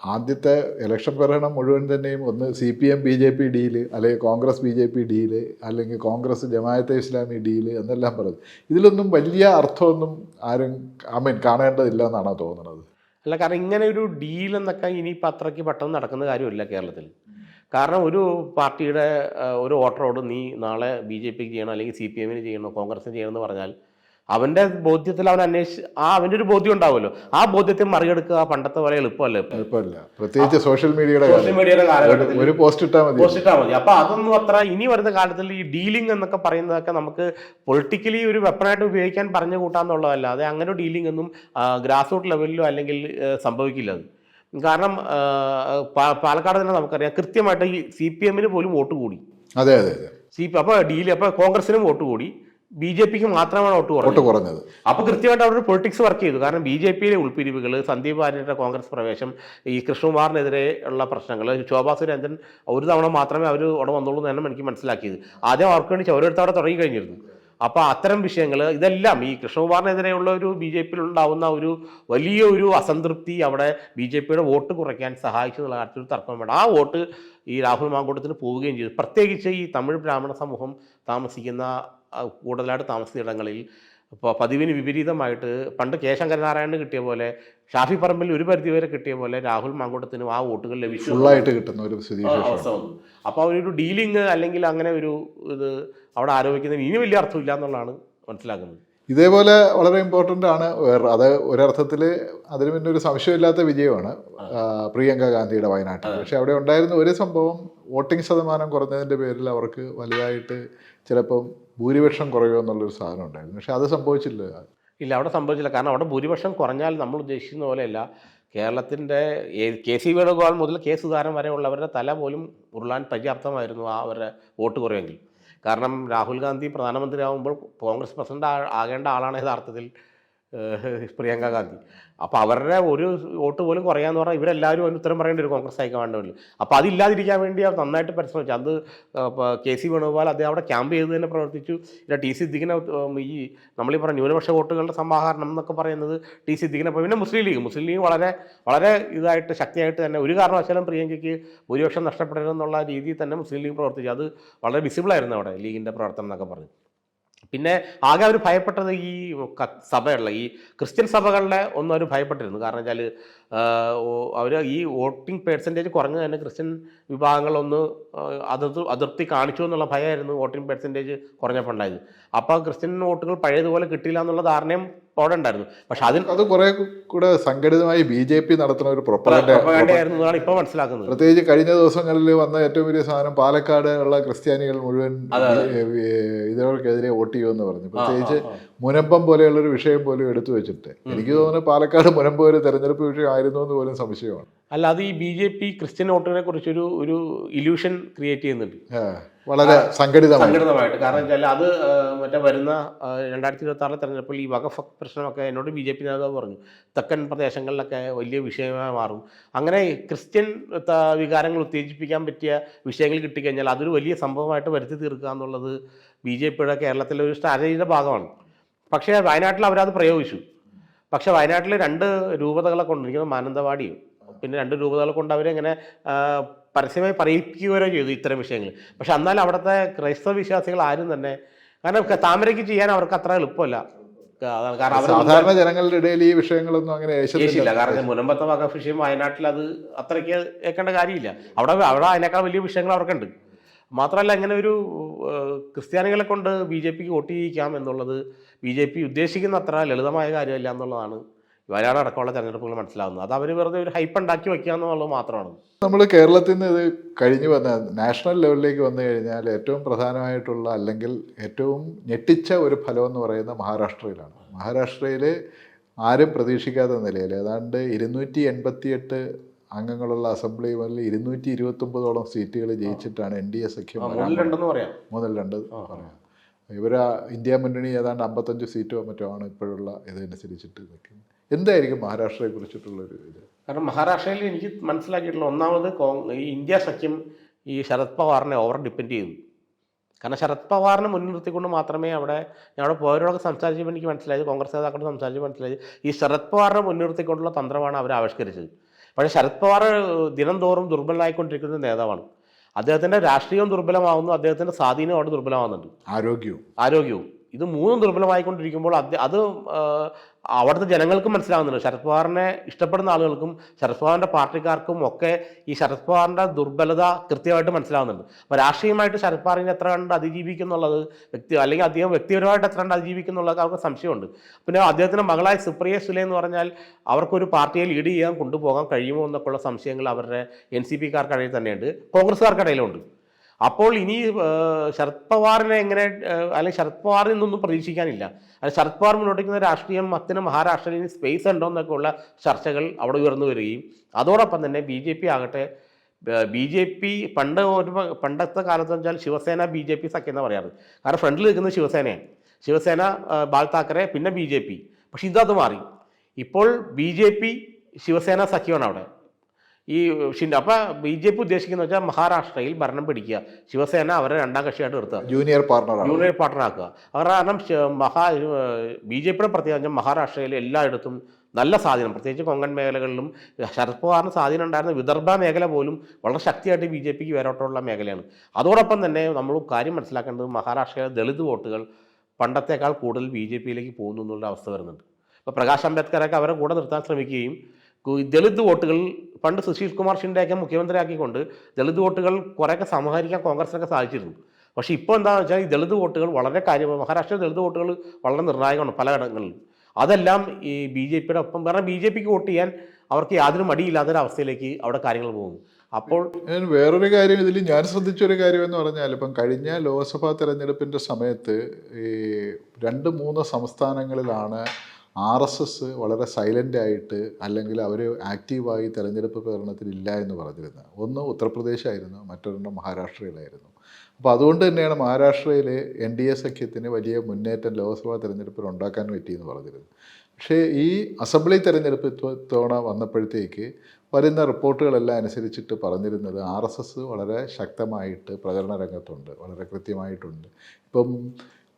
ആദ്യത്തെ ഇലക്ഷൻ പ്രകടനം മുഴുവൻ തന്നെയും ഒന്ന് C P M B J P deal അല്ലെങ്കിൽ Congress B J P deal അല്ലെങ്കിൽ കോൺഗ്രസ് ജമായത്തെ ഇസ്ലാമി ഡീൽ എന്നെല്ലാം പറഞ്ഞു ഇതിലൊന്നും വലിയ അർത്ഥമൊന്നും ആരും ഐ മീൻ കാണേണ്ടതില്ല എന്നാണോ തോന്നുന്നത് അല്ല കാരണം ഇങ്ങനെ ഒരു ഡീൽ എന്നൊക്കെ ഇനിയിപ്പോൾ അത്രയ്ക്ക് പെട്ടെന്ന് നടക്കുന്ന കാര്യമില്ല കേരളത്തിൽ. കാരണം ഒരു പാർട്ടിയുടെ ഒരു വോട്ടറോട് നീ നാളെ ബി ജെ പിക്ക് ചെയ്യണം അല്ലെങ്കിൽ സി പി എമ്മിന് ചെയ്യണം കോൺഗ്രസിന് ചെയ്യണം എന്ന് പറഞ്ഞാൽ അവന്റെ ബോധ്യത്തിൽ അവൻ അന്വേഷിച്ച് ആ അവന്റെ ഒരു ബോധ്യം ഉണ്ടാവുമല്ലോ. ആ ബോധ്യത്തെ മറികടക്കുക പണ്ടത്തെ പോലെ എളുപ്പമല്ല എളുപ്പമല്ല. പ്രത്യേകിച്ച് സോഷ്യൽ മീഡിയയുടെ സോഷ്യൽ മീഡിയയുടെ കാലഘട്ടത്തിൽ. ഒരു പോസ്റ്റ് ഇട്ടാൽ മതി. പോസ്റ്റ് ഇട്ടാൽ മതി. അപ്പൊ അതൊന്നും അത്ര ഇനി വരുന്ന കാലത്തിൽ ഈ ഡീലിംഗ് എന്നൊക്കെ പറയുന്നതൊക്കെ നമുക്ക് പൊളിറ്റിക്കലി ഒരു വെപ്പണായിട്ട് ഉപയോഗിക്കാൻ പറഞ്ഞു കൂട്ടാന്നുള്ളതല്ലാതെ അങ്ങനെ ഡീലിംഗ് ഒന്നും ഗ്രാസ് റൂട്ട് ലെവലിലോ അല്ലെങ്കിൽ സംഭവിക്കില്ല അത്. കാരണം പാലക്കാട് തന്നെ നമുക്കറിയാം. കൃത്യമായിട്ട് ഈ സി പി എമ്മിന് പോലും വോട്ട് കൂടി. അതെ അതെ അതെ. സി പി അപ്പോൾ ഡീൽ അപ്പോൾ കോൺഗ്രസിനും വോട്ട് കൂടി. ബി ജെ പിക്ക് മാത്രമാണ് വോട്ട് കുറഞ്ഞത്. വോട്ട് കുറഞ്ഞത്. അപ്പോൾ കൃത്യമായിട്ട് അവരുടെ പൊളിറ്റിക്സ് വർക്ക് ചെയ്തു. കാരണം ബി ജെ പിയിലെ ഉൾപിരിവുകൾ സന്ദീപ് ആര്യന്റെ കോൺഗ്രസ് പ്രവേശം ഈ കൃഷ്ണകുമാറിനെതിരെ ഉള്ള പ്രശ്നങ്ങൾ ശോഭാ സുരേന്ദ്രൻ ഒരു തവണ മാത്രമേ അവർ അവിടെ വന്നുള്ളൂ എന്ന് തന്നെ എനിക്ക് മനസ്സിലാക്കിയത്. ആദ്യം അവർക്ക് വേണ്ടി ഓരോരുത്തർ അവിടെ തുടങ്ങി കഴിഞ്ഞിരുന്നു. അപ്പോൾ അത്തരം വിഷയങ്ങൾ ഇതെല്ലാം ഈ കൃഷ്ണകുമാറിനെതിരെയുള്ള ഒരു ബി ജെ പിയിൽ ഉണ്ടാവുന്ന ഒരു വലിയ ഒരു അസംതൃപ്തി അവിടെ ബി ജെ പിയുടെ വോട്ട് കുറയ്ക്കാൻ സഹായിച്ചു എന്നുള്ള കാര്യത്തിൽ തർക്കം വേണം. ആ വോട്ട് ഈ രാഹുൽ മാങ്കൂട്ടത്തിന് പോവുകയും ചെയ്തു. പ്രത്യേകിച്ച് ഈ തമിഴ് ബ്രാഹ്മണ സമൂഹം താമസിക്കുന്ന കൂടുതലായിട്ട് താമസിക്കുന്ന ഇടങ്ങളിൽ ഇപ്പോൾ പതിവിന് വിപരീതമായിട്ട് പണ്ട് കെ ശങ്കരനാരായണന് കിട്ടിയ പോലെ ഷാഫി പറമ്പിൽ ഒരു പരിധി വരെ കിട്ടിയ പോലെ രാഹുൽ മാങ്കൂട്ടത്തിനും ആ വോട്ടുകൾ ലഭിച്ചു. ഫുള്ളായിട്ട് കിട്ടുന്ന ഒരു സ്ഥിതി ആ, അവസ്ഥ വന്നു. അപ്പോൾ ഒരു ഡീലിങ് അല്ലെങ്കിൽ അങ്ങനെ ഒരു ഇത് അവിടെ ആരോപിക്കുന്നതിന് ഇനി വലിയ അർത്ഥമില്ല എന്നുള്ളതാണ് മനസ്സിലാക്കുന്നത്. ഇതേപോലെ വളരെ ഇമ്പോർട്ടന്റ് ആണ് വേറെ അത് ഒരർത്ഥത്തിൽ അതിന് പിന്നെ ഒരു സംശയമില്ലാത്ത വിജയമാണ് പ്രിയങ്ക ഗാന്ധിയുടെ വയനാട്ടിൽ. പക്ഷെ അവിടെ ഉണ്ടായിരുന്ന ഒരു സംഭവം വോട്ടിംഗ് ശതമാനം കുറഞ്ഞതിന്റെ പേരിൽ അവർക്ക് വലുതായിട്ട് ചിലപ്പം ഭൂരിപക്ഷം കുറയുമോ എന്നുള്ളൊരു സാധനം ഉണ്ടായിരുന്നു. പക്ഷെ അത് സംഭവിച്ചില്ല. ഇല്ല അവിടെ സംഭവിച്ചില്ല. കാരണം അവിടെ ഭൂരിപക്ഷം കുറഞ്ഞാൽ നമ്മൾ ഉദ്ദേശിക്കുന്ന പോലെയല്ല. കേരളത്തിന്റെ കെ സി വേണുഗോപാൽ മുതൽ കെ സുധാരൻ വരെ ഉള്ളവരുടെ തല പോലും ഉരുളാൻ പര്യാപ്തമായിരുന്നു ആ അവരുടെ വോട്ട് കുറയുമെങ്കിൽ കാരണം രാഹുൽ ഗാന്ധി പ്രധാനമന്ത്രിയാവുമ്പോൾ കോൺഗ്രസ് പ്രസിഡന്റ് ആകേണ്ട ആളാണ് യഥാർത്ഥത്തിൽ. പ്രിയങ്ക ഗാന്ധി. അപ്പോൾ അവരുടെ ഒരു വോട്ട് പോലും കുറയാന്ന് പറഞ്ഞാൽ ഇവരെല്ലാവരും അതിന് ഉത്തരം പറയേണ്ടി വരും കോൺഗ്രസ് ഹൈക്കമാൻഡിൽ അപ്പോൾ അതില്ലാതിരിക്കാൻ വേണ്ടി അവർ നന്നായിട്ട് പരിശ്രമിച്ചു. അത് കെ സി വേണുഗോപാൽ അദ്ദേഹം അവിടെ ക്യാമ്പ് ചെയ്ത് തന്നെ പ്രവർത്തിച്ചു. പിന്നെ ടി സി ദിഗ്ന ഈ നമ്മളീ പറഞ്ഞ ന്യൂനപക്ഷ വോട്ടുകളുടെ സമാഹരണം എന്നൊക്കെ പറയുന്നത് ടി സി സിദ്ദിഖിനെ പിന്നെ മുസ്ലിം ലീഗ്. മുസ്ലിം ലീഗ് വളരെ വളരെ ഇതായിട്ട് ശക്തിയായിട്ട് തന്നെ ഒരു കാരണവശാലും പ്രിയങ്കയ്ക്ക് ഭൂരിപക്ഷം നഷ്ടപ്പെടരുതെന്നുള്ള രീതിയിൽ തന്നെ മുസ്ലിം ലീഗ് പ്രവർത്തിച്ചു. അത് വളരെ വിസിബിളായിരുന്നു അവിടെ ലീഗിന്റെ പ്രവർത്തനം എന്നൊക്കെ പറഞ്ഞു. പിന്നെ ആകെ അവർ ഭയപ്പെട്ടത് ഈ സഭയുള്ള ഈ ക്രിസ്ത്യൻ സഭകളിലെ ഒന്നും അവർ ഭയപ്പെട്ടിരുന്നു. കാരണം വെച്ചാൽ അവർ ഈ വോട്ടിംഗ് പേഴ്സന്റേജ് കുറഞ്ഞു തന്നെ ക്രിസ്ത്യൻ വിഭാഗങ്ങളൊന്ന് അതിർത്തി അതിർത്തി കാണിച്ചു എന്നുള്ള ഭയമായിരുന്നു വോട്ടിംഗ് പേഴ്സന്റേജ് കുറഞ്ഞപ്പോൾ ഉണ്ടായത്. അപ്പോൾ ക്രിസ്ത്യൻ വോട്ടുകൾ പഴയതുപോലെ കിട്ടിയില്ല എന്നുള്ള ധാരണയും അവിടെ ഉണ്ടായിരുന്നു. പക്ഷെ അതിൽ അത് കുറെ കൂടെ സംഘടിതമായി ബി ജെ പി നടത്തുന്ന ഒരു പ്രൊപ്പഗൻഡ പ്രൊപ്പഗാൻഡയായിരുന്നു എന്നാണ് ഇപ്പോൾ മനസ്സിലാക്കുന്നത്. പ്രത്യേകിച്ച് കഴിഞ്ഞ ദിവസങ്ങളിൽ വന്ന ഏറ്റവും വലിയ സാധനം പാലക്കാട് ഉള്ള ക്രിസ്ത്യാനികൾ മുഴുവൻ ഇതവർക്കെതിരെ വോട്ട് ചെയ്യുമെന്ന് പറഞ്ഞു. പ്രത്യേകിച്ച് മുനമ്പം പോലെയുള്ള ഒരു വിഷയം പോലും എടുത്തു വെച്ചിട്ട്. എനിക്ക് തോന്നുന്നു പാലക്കാട് മുനമ്പം ഒരു തെരഞ്ഞെടുപ്പ് വിഷയം ആയിരുന്നു എന്ന് പോലും സംശയമാണ്. അല്ല അത് ഈ ബി ജെ പി ക്രിസ്ത്യൻ വോട്ടുകളെ കുറിച്ചൊരു ഒരു ഇല്യൂഷൻ ക്രിയേറ്റ് ചെയ്യുന്നുണ്ട്. വളരെ സംഘടിതമായി. സംഘടിതമായിട്ട്. കാരണം വെച്ചാൽ അത് മറ്റേ വരുന്ന രണ്ടായിരത്തി ഇരുപത്തി ആറിലെ തെരഞ്ഞെടുപ്പിൽ ഈ വകഫ് പ്രശ്നമൊക്കെ എന്നോട് ബി ജെ പി നേതാവ് പറഞ്ഞു. തെക്കൻ പ്രദേശങ്ങളിലൊക്കെ വലിയ വിഷയമായി മാറും. അങ്ങനെ ക്രിസ്ത്യൻ വികാരങ്ങൾ ഉത്തേജിപ്പിക്കാൻ പറ്റിയ വിഷയങ്ങൾ കിട്ടിക്കഴിഞ്ഞാൽ അതൊരു വലിയ സംഭവമായിട്ട് വരുത്തി തീർക്കുക എന്നുള്ളത് ബി ജെ പിയുടെ കേരളത്തിലെ ഒരു സ്ട്രാറ്റജിയുടെ ഭാഗമാണ്. പക്ഷേ വയനാട്ടിൽ അവരത് പ്രയോഗിച്ചു. പക്ഷേ വയനാട്ടിൽ രണ്ട് രൂപതകളെ കൊണ്ടിരിക്കുന്നത് മാനന്തവാടിയും. പിന്നെ രണ്ട് രൂപതകളെ കൊണ്ട് അവരെങ്ങനെ പരസ്യമായി പറയിപ്പിക്കുകയോ ചെയ്തു ഇത്തരം വിഷയങ്ങൾ. പക്ഷെ എന്നാലും അവിടുത്തെ ക്രൈസ്തവ വിശ്വാസികൾ ആരും തന്നെ കാരണം താമരയ്ക്ക് ചെയ്യാൻ അവർക്ക് അത്ര എളുപ്പമല്ല. സാധാരണ ജനങ്ങളുടെ ഇടയിൽ ഈ വിഷയങ്ങളൊന്നും അങ്ങനെ ഏശില്ല കാരണം മുനമ്പത്തെ വക വിഷയം വയനാട്ടിൽ അത് അത്രയ്ക്ക് ഏക്കേണ്ട കാര്യമില്ല. അവിടെ അവിടെ അതിനേക്കാൾ വലിയ വിഷയങ്ങൾ അവർക്കുണ്ട്. മാത്രമല്ല ഇങ്ങനെ ഒരു ക്രിസ്ത്യാനികളെ കൊണ്ട് ബി ജെ പിക്ക് വോട്ട് ചെയ്യിക്കാം എന്നുള്ളത് ബി ജെ പി ഉദ്ദേശിക്കുന്ന അത്ര ലളിതമായ കാര്യമല്ല എന്നുള്ളതാണ് വയനാട് അടക്കമുള്ള തെരഞ്ഞെടുപ്പുകൾ മനസ്സിലാവുന്നത്. അത് അവർ വെറുതെ ഒരു ഹൈപ്പ് ഉണ്ടാക്കി വയ്ക്കുക എന്നുള്ളത് മാത്രമാണ്. നമ്മൾ കേരളത്തിൽ നിന്ന് ഇത് കഴിഞ്ഞു വന്ന നാഷണൽ ലെവലിലേക്ക് വന്നു കഴിഞ്ഞാൽ ഏറ്റവും പ്രധാനമായിട്ടുള്ള അല്ലെങ്കിൽ ഏറ്റവും ഞെട്ടിച്ച ഒരു ഫലം എന്ന് പറയുന്നത് മഹാരാഷ്ട്രയിലാണ്. മഹാരാഷ്ട്രയിൽ ആരും പ്രതീക്ഷിക്കാത്ത നിലയിൽ ഏതാണ്ട് ഇരുന്നൂറ്റി എൺപത്തിയെട്ട് അംഗങ്ങളുള്ള അസംബ്ലി മുതൽ ഇരുന്നൂറ്റി ഇരുപത്തൊമ്പതോളം സീറ്റുകൾ ജയിച്ചിട്ടാണ് എൻ ഡി എ സഖ്യം മുതൽ രണ്ട് പറയാം. ഇവർ ഇന്ത്യ മുന്നണി ഏതാണ്ട് അമ്പത്തഞ്ച് സീറ്റോ മറ്റോ ആണ് ഇപ്പോഴുള്ള ഇതനുസരിച്ചിട്ട് നിൽക്കുന്നത്. എന്തായിരിക്കും മഹാരാഷ്ട്രയെ കുറിച്ചിട്ടുള്ളൊരു ഇത്? കാരണം മഹാരാഷ്ട്രയിൽ എനിക്ക് മനസ്സിലാക്കിയിട്ടുള്ള ഒന്നാമത് ഈ ഇന്ത്യ സഖ്യം ഈ ശരത് പവാറിനെ ഓവർ ഡിപ്പെൻഡ് ചെയ്തു കാരണം ശരത് പവാറിനെ മുൻനിർത്തിക്കൊണ്ട് മാത്രമേ അവിടെ ഞാൻ അവിടെ പോയവരോടൊക്കെ സംസാരിച്ചപ്പോൾ എനിക്ക് മനസ്സിലായത് കോൺഗ്രസ് നേതാക്കളോട് സംസാരിച്ച് മനസ്സിലായത് ഈ ശരത് പവാറിനെ മുൻനിർത്തിക്കൊണ്ടുള്ള തന്ത്രമാണ് അവർ ആവിഷ്കരിച്ചത്. പക്ഷേ ശരത് പവാർ ദിനം തോറും ദുർബലനായിക്കൊണ്ടിരിക്കുന്ന നേതാവാണ്. അദ്ദേഹത്തിന്റെ രാഷ്ട്രീയവും ദുർബലമാവുന്നു അദ്ദേഹത്തിന്റെ സ്വാധീനവും അവിടെ ദുർബലമാവുന്നുണ്ട്. ആരോഗ്യവും. ആരോഗ്യവും. ഇത് മൂന്നും ദുർബലമായിക്കൊണ്ടിരിക്കുമ്പോൾ അത് അവിടുത്തെ ജനങ്ങൾക്കും മനസ്സിലാവുന്നുണ്ട്. ശരത് പവാറിനെ ഇഷ്ടപ്പെടുന്ന ആളുകൾക്കും ശരത് പവാറിന്റെ പാർട്ടിക്കാർക്കും ഒക്കെ ഈ ശരത് പവാറിന്റെ ദുർബലത കൃത്യമായിട്ട് മനസ്സിലാവുന്നുണ്ട്. അപ്പോൾ രാഷ്ട്രീയമായിട്ട് ശരത് പവാറിനെ എത്ര കണ്ട് അതിജീവിക്കുന്നുള്ളത് വ്യക്തി അല്ലെങ്കിൽ അദ്ദേഹം വ്യക്തിപരമായിട്ട് എത്ര കണ്ട് അതിജീവിക്കുന്നുള്ളത് അവർക്ക് സംശയമുണ്ട്. പിന്നെ അദ്ദേഹത്തിന്റെ മകളായ സുപ്രിയ സുലെ എന്ന് പറഞ്ഞാൽ അവർക്കൊരു പാർട്ടിയെ ലീഡ് ചെയ്യാൻ കൊണ്ടുപോകാൻ കഴിയുമോ എന്നൊക്കെയുള്ള സംശയങ്ങൾ അവരുടെ എൻ സി പിക്കാർക്കിടയിൽ തന്നെയുണ്ട്. കോൺഗ്രസ്സുകാർക്കിടയിലുണ്ട് അപ്പോൾ ഇനി ശരത് പവാറിനെ എങ്ങനെ അല്ലെങ്കിൽ ശരത് പവാറിൽ നിന്നൊന്നും പ്രതീക്ഷിക്കാനില്ല. അല്ലെങ്കിൽ ശരത് പവാർ മുന്നോട്ടിക്കുന്ന രാഷ്ട്രീയം അത്തിന് മഹാരാഷ്ട്രയിൽ സ്പേസ് ഉണ്ടോ എന്നൊക്കെയുള്ള ചർച്ചകൾ അവിടെ ഉയർന്നു വരികയും അതോടൊപ്പം തന്നെ ബി ജെ പി ആകട്ടെ ബി ജെ പി പണ്ട് ഒരു പണ്ടത്തെ കാലത്ത് വെച്ചാൽ ശിവസേന ബി ജെ പി സഖ്യം പറയാറ്. കാരണം ഫ്രണ്ടിൽ നിൽക്കുന്നത് ശിവസേനയാണ്. ശിവസേന ബാൽ താക്കറെ പിന്നെ ബി ജെ പി. പക്ഷെ ഇതത് മാറി. ഇപ്പോൾ ബി ജെ പി ശിവസേന സഖ്യമാണ് അവിടെ. ഈ ഷിൻഡ അപ്പം ബി ജെ പി ഉദ്ദേശിക്കുന്നത് വെച്ചാൽ മഹാരാഷ്ട്രയിൽ ഭരണം പിടിക്കുക. ശിവസേന അവരെ രണ്ടാം കക്ഷിയായിട്ട് നിർത്തുക. ജൂനിയർ പാർട്ണർ ജൂനിയർ പാർട്ണർ ആക്കുക. അവർ കാരണം മഹാ ബി ജെ പിയുടെ പ്രത്യേകത വെച്ചാൽ മഹാരാഷ്ട്രയിൽ എല്ലായിടത്തും നല്ല സ്വാധീനം. പ്രത്യേകിച്ച് കൊങ്കൺ മേഖലകളിലും ശരത് പവാറിന് സ്വാധീനം ഉണ്ടായിരുന്ന വിദർഭ മേഖല പോലും വളരെ ശക്തിയായിട്ട് ബി ജെ പിക്ക് വേരോട്ടമുള്ള മേഖലയാണ്. അതോടൊപ്പം തന്നെ നമ്മൾ കാര്യം മനസ്സിലാക്കേണ്ടത് മഹാരാഷ്ട്രയിലെ ദളിത് വോട്ടുകൾ പണ്ടത്തേക്കാൾ കൂടുതൽ ബി ജെ പിയിലേക്ക് പോകുന്നു എന്നുള്ള അവസ്ഥ വരുന്നുണ്ട്. ഇപ്പോൾ പ്രകാശ് അംബേദ്കറൊക്കെ അവരെ കൂടെ നിർത്താൻ ശ്രമിക്കുകയും ദളിത് വോട്ടുകൾ പണ്ട് സുശീൽ കുമാർ ഷിൻഡെയൊക്കെ മുഖ്യമന്ത്രിയാക്കിക്കൊണ്ട് ദളിത് വോട്ടുകൾ കുറേയൊക്കെ സമാഹരിക്കാൻ കോൺഗ്രസിനൊക്കെ സാധിച്ചിരുന്നു. പക്ഷേ ഇപ്പോൾ എന്താണെന്ന് വെച്ചാൽ ഈ ദളിത് വോട്ടുകൾ വളരെ കാര്യം മഹാരാഷ്ട്ര ദളിത് വോട്ടുകൾ വളരെ നിർണായകമാണ് പലയിടങ്ങളിലും അതെല്ലാം ഈ ബി ജെ പിയുടെ ഒപ്പം കാരണം ബി ജെ പിക്ക് വോട്ട് ചെയ്യാൻ അവർക്ക് യാതൊരു മടിയില്ലാത്തൊരവസ്ഥയിലേക്ക് അവിടെ കാര്യങ്ങൾ പോകുന്നു. അപ്പോൾ ഞാൻ വേറൊരു കാര്യം ഇതിൽ ഞാൻ ശ്രദ്ധിച്ചൊരു കാര്യം എന്ന് പറഞ്ഞാൽ ഇപ്പം കഴിഞ്ഞ ലോക്സഭാ തെരഞ്ഞെടുപ്പിന്റെ സമയത്ത് ഈ രണ്ട് മൂന്ന് സംസ്ഥാനങ്ങളിലാണ് ആർ എസ് എസ് വളരെ സൈലന്റ് ആയിട്ട് അല്ലെങ്കിൽ അവർ ആക്റ്റീവായി തെരഞ്ഞെടുപ്പ് പ്രകടനത്തിൽ ഇല്ല എന്ന് പറഞ്ഞിരുന്നത്. ഒന്ന് ഉത്തർപ്രദേശായിരുന്നു മറ്റൊരെണ്ണം മഹാരാഷ്ട്രയിലായിരുന്നു. അപ്പോൾ അതുകൊണ്ട് തന്നെയാണ് മഹാരാഷ്ട്രയിൽ എൻ ഡി എ സഖ്യത്തിന് വലിയ മുന്നേറ്റം ലോക്സഭാ തെരഞ്ഞെടുപ്പിൽ ഉണ്ടാക്കാൻ പറ്റിയെന്ന് പറഞ്ഞിരുന്നത്. പക്ഷേ ഈ അസംബ്ലി തെരഞ്ഞെടുപ്പ് തവണ വന്നപ്പോഴത്തേക്ക് വരുന്ന റിപ്പോർട്ടുകളെല്ലാം അനുസരിച്ചിട്ട് പറഞ്ഞിരുന്നത് ആർ എസ് എസ് വളരെ ശക്തമായിട്ട് പ്രചരണ രംഗത്തുണ്ട് വളരെ കൃത്യമായിട്ടുണ്ട്. ഇപ്പം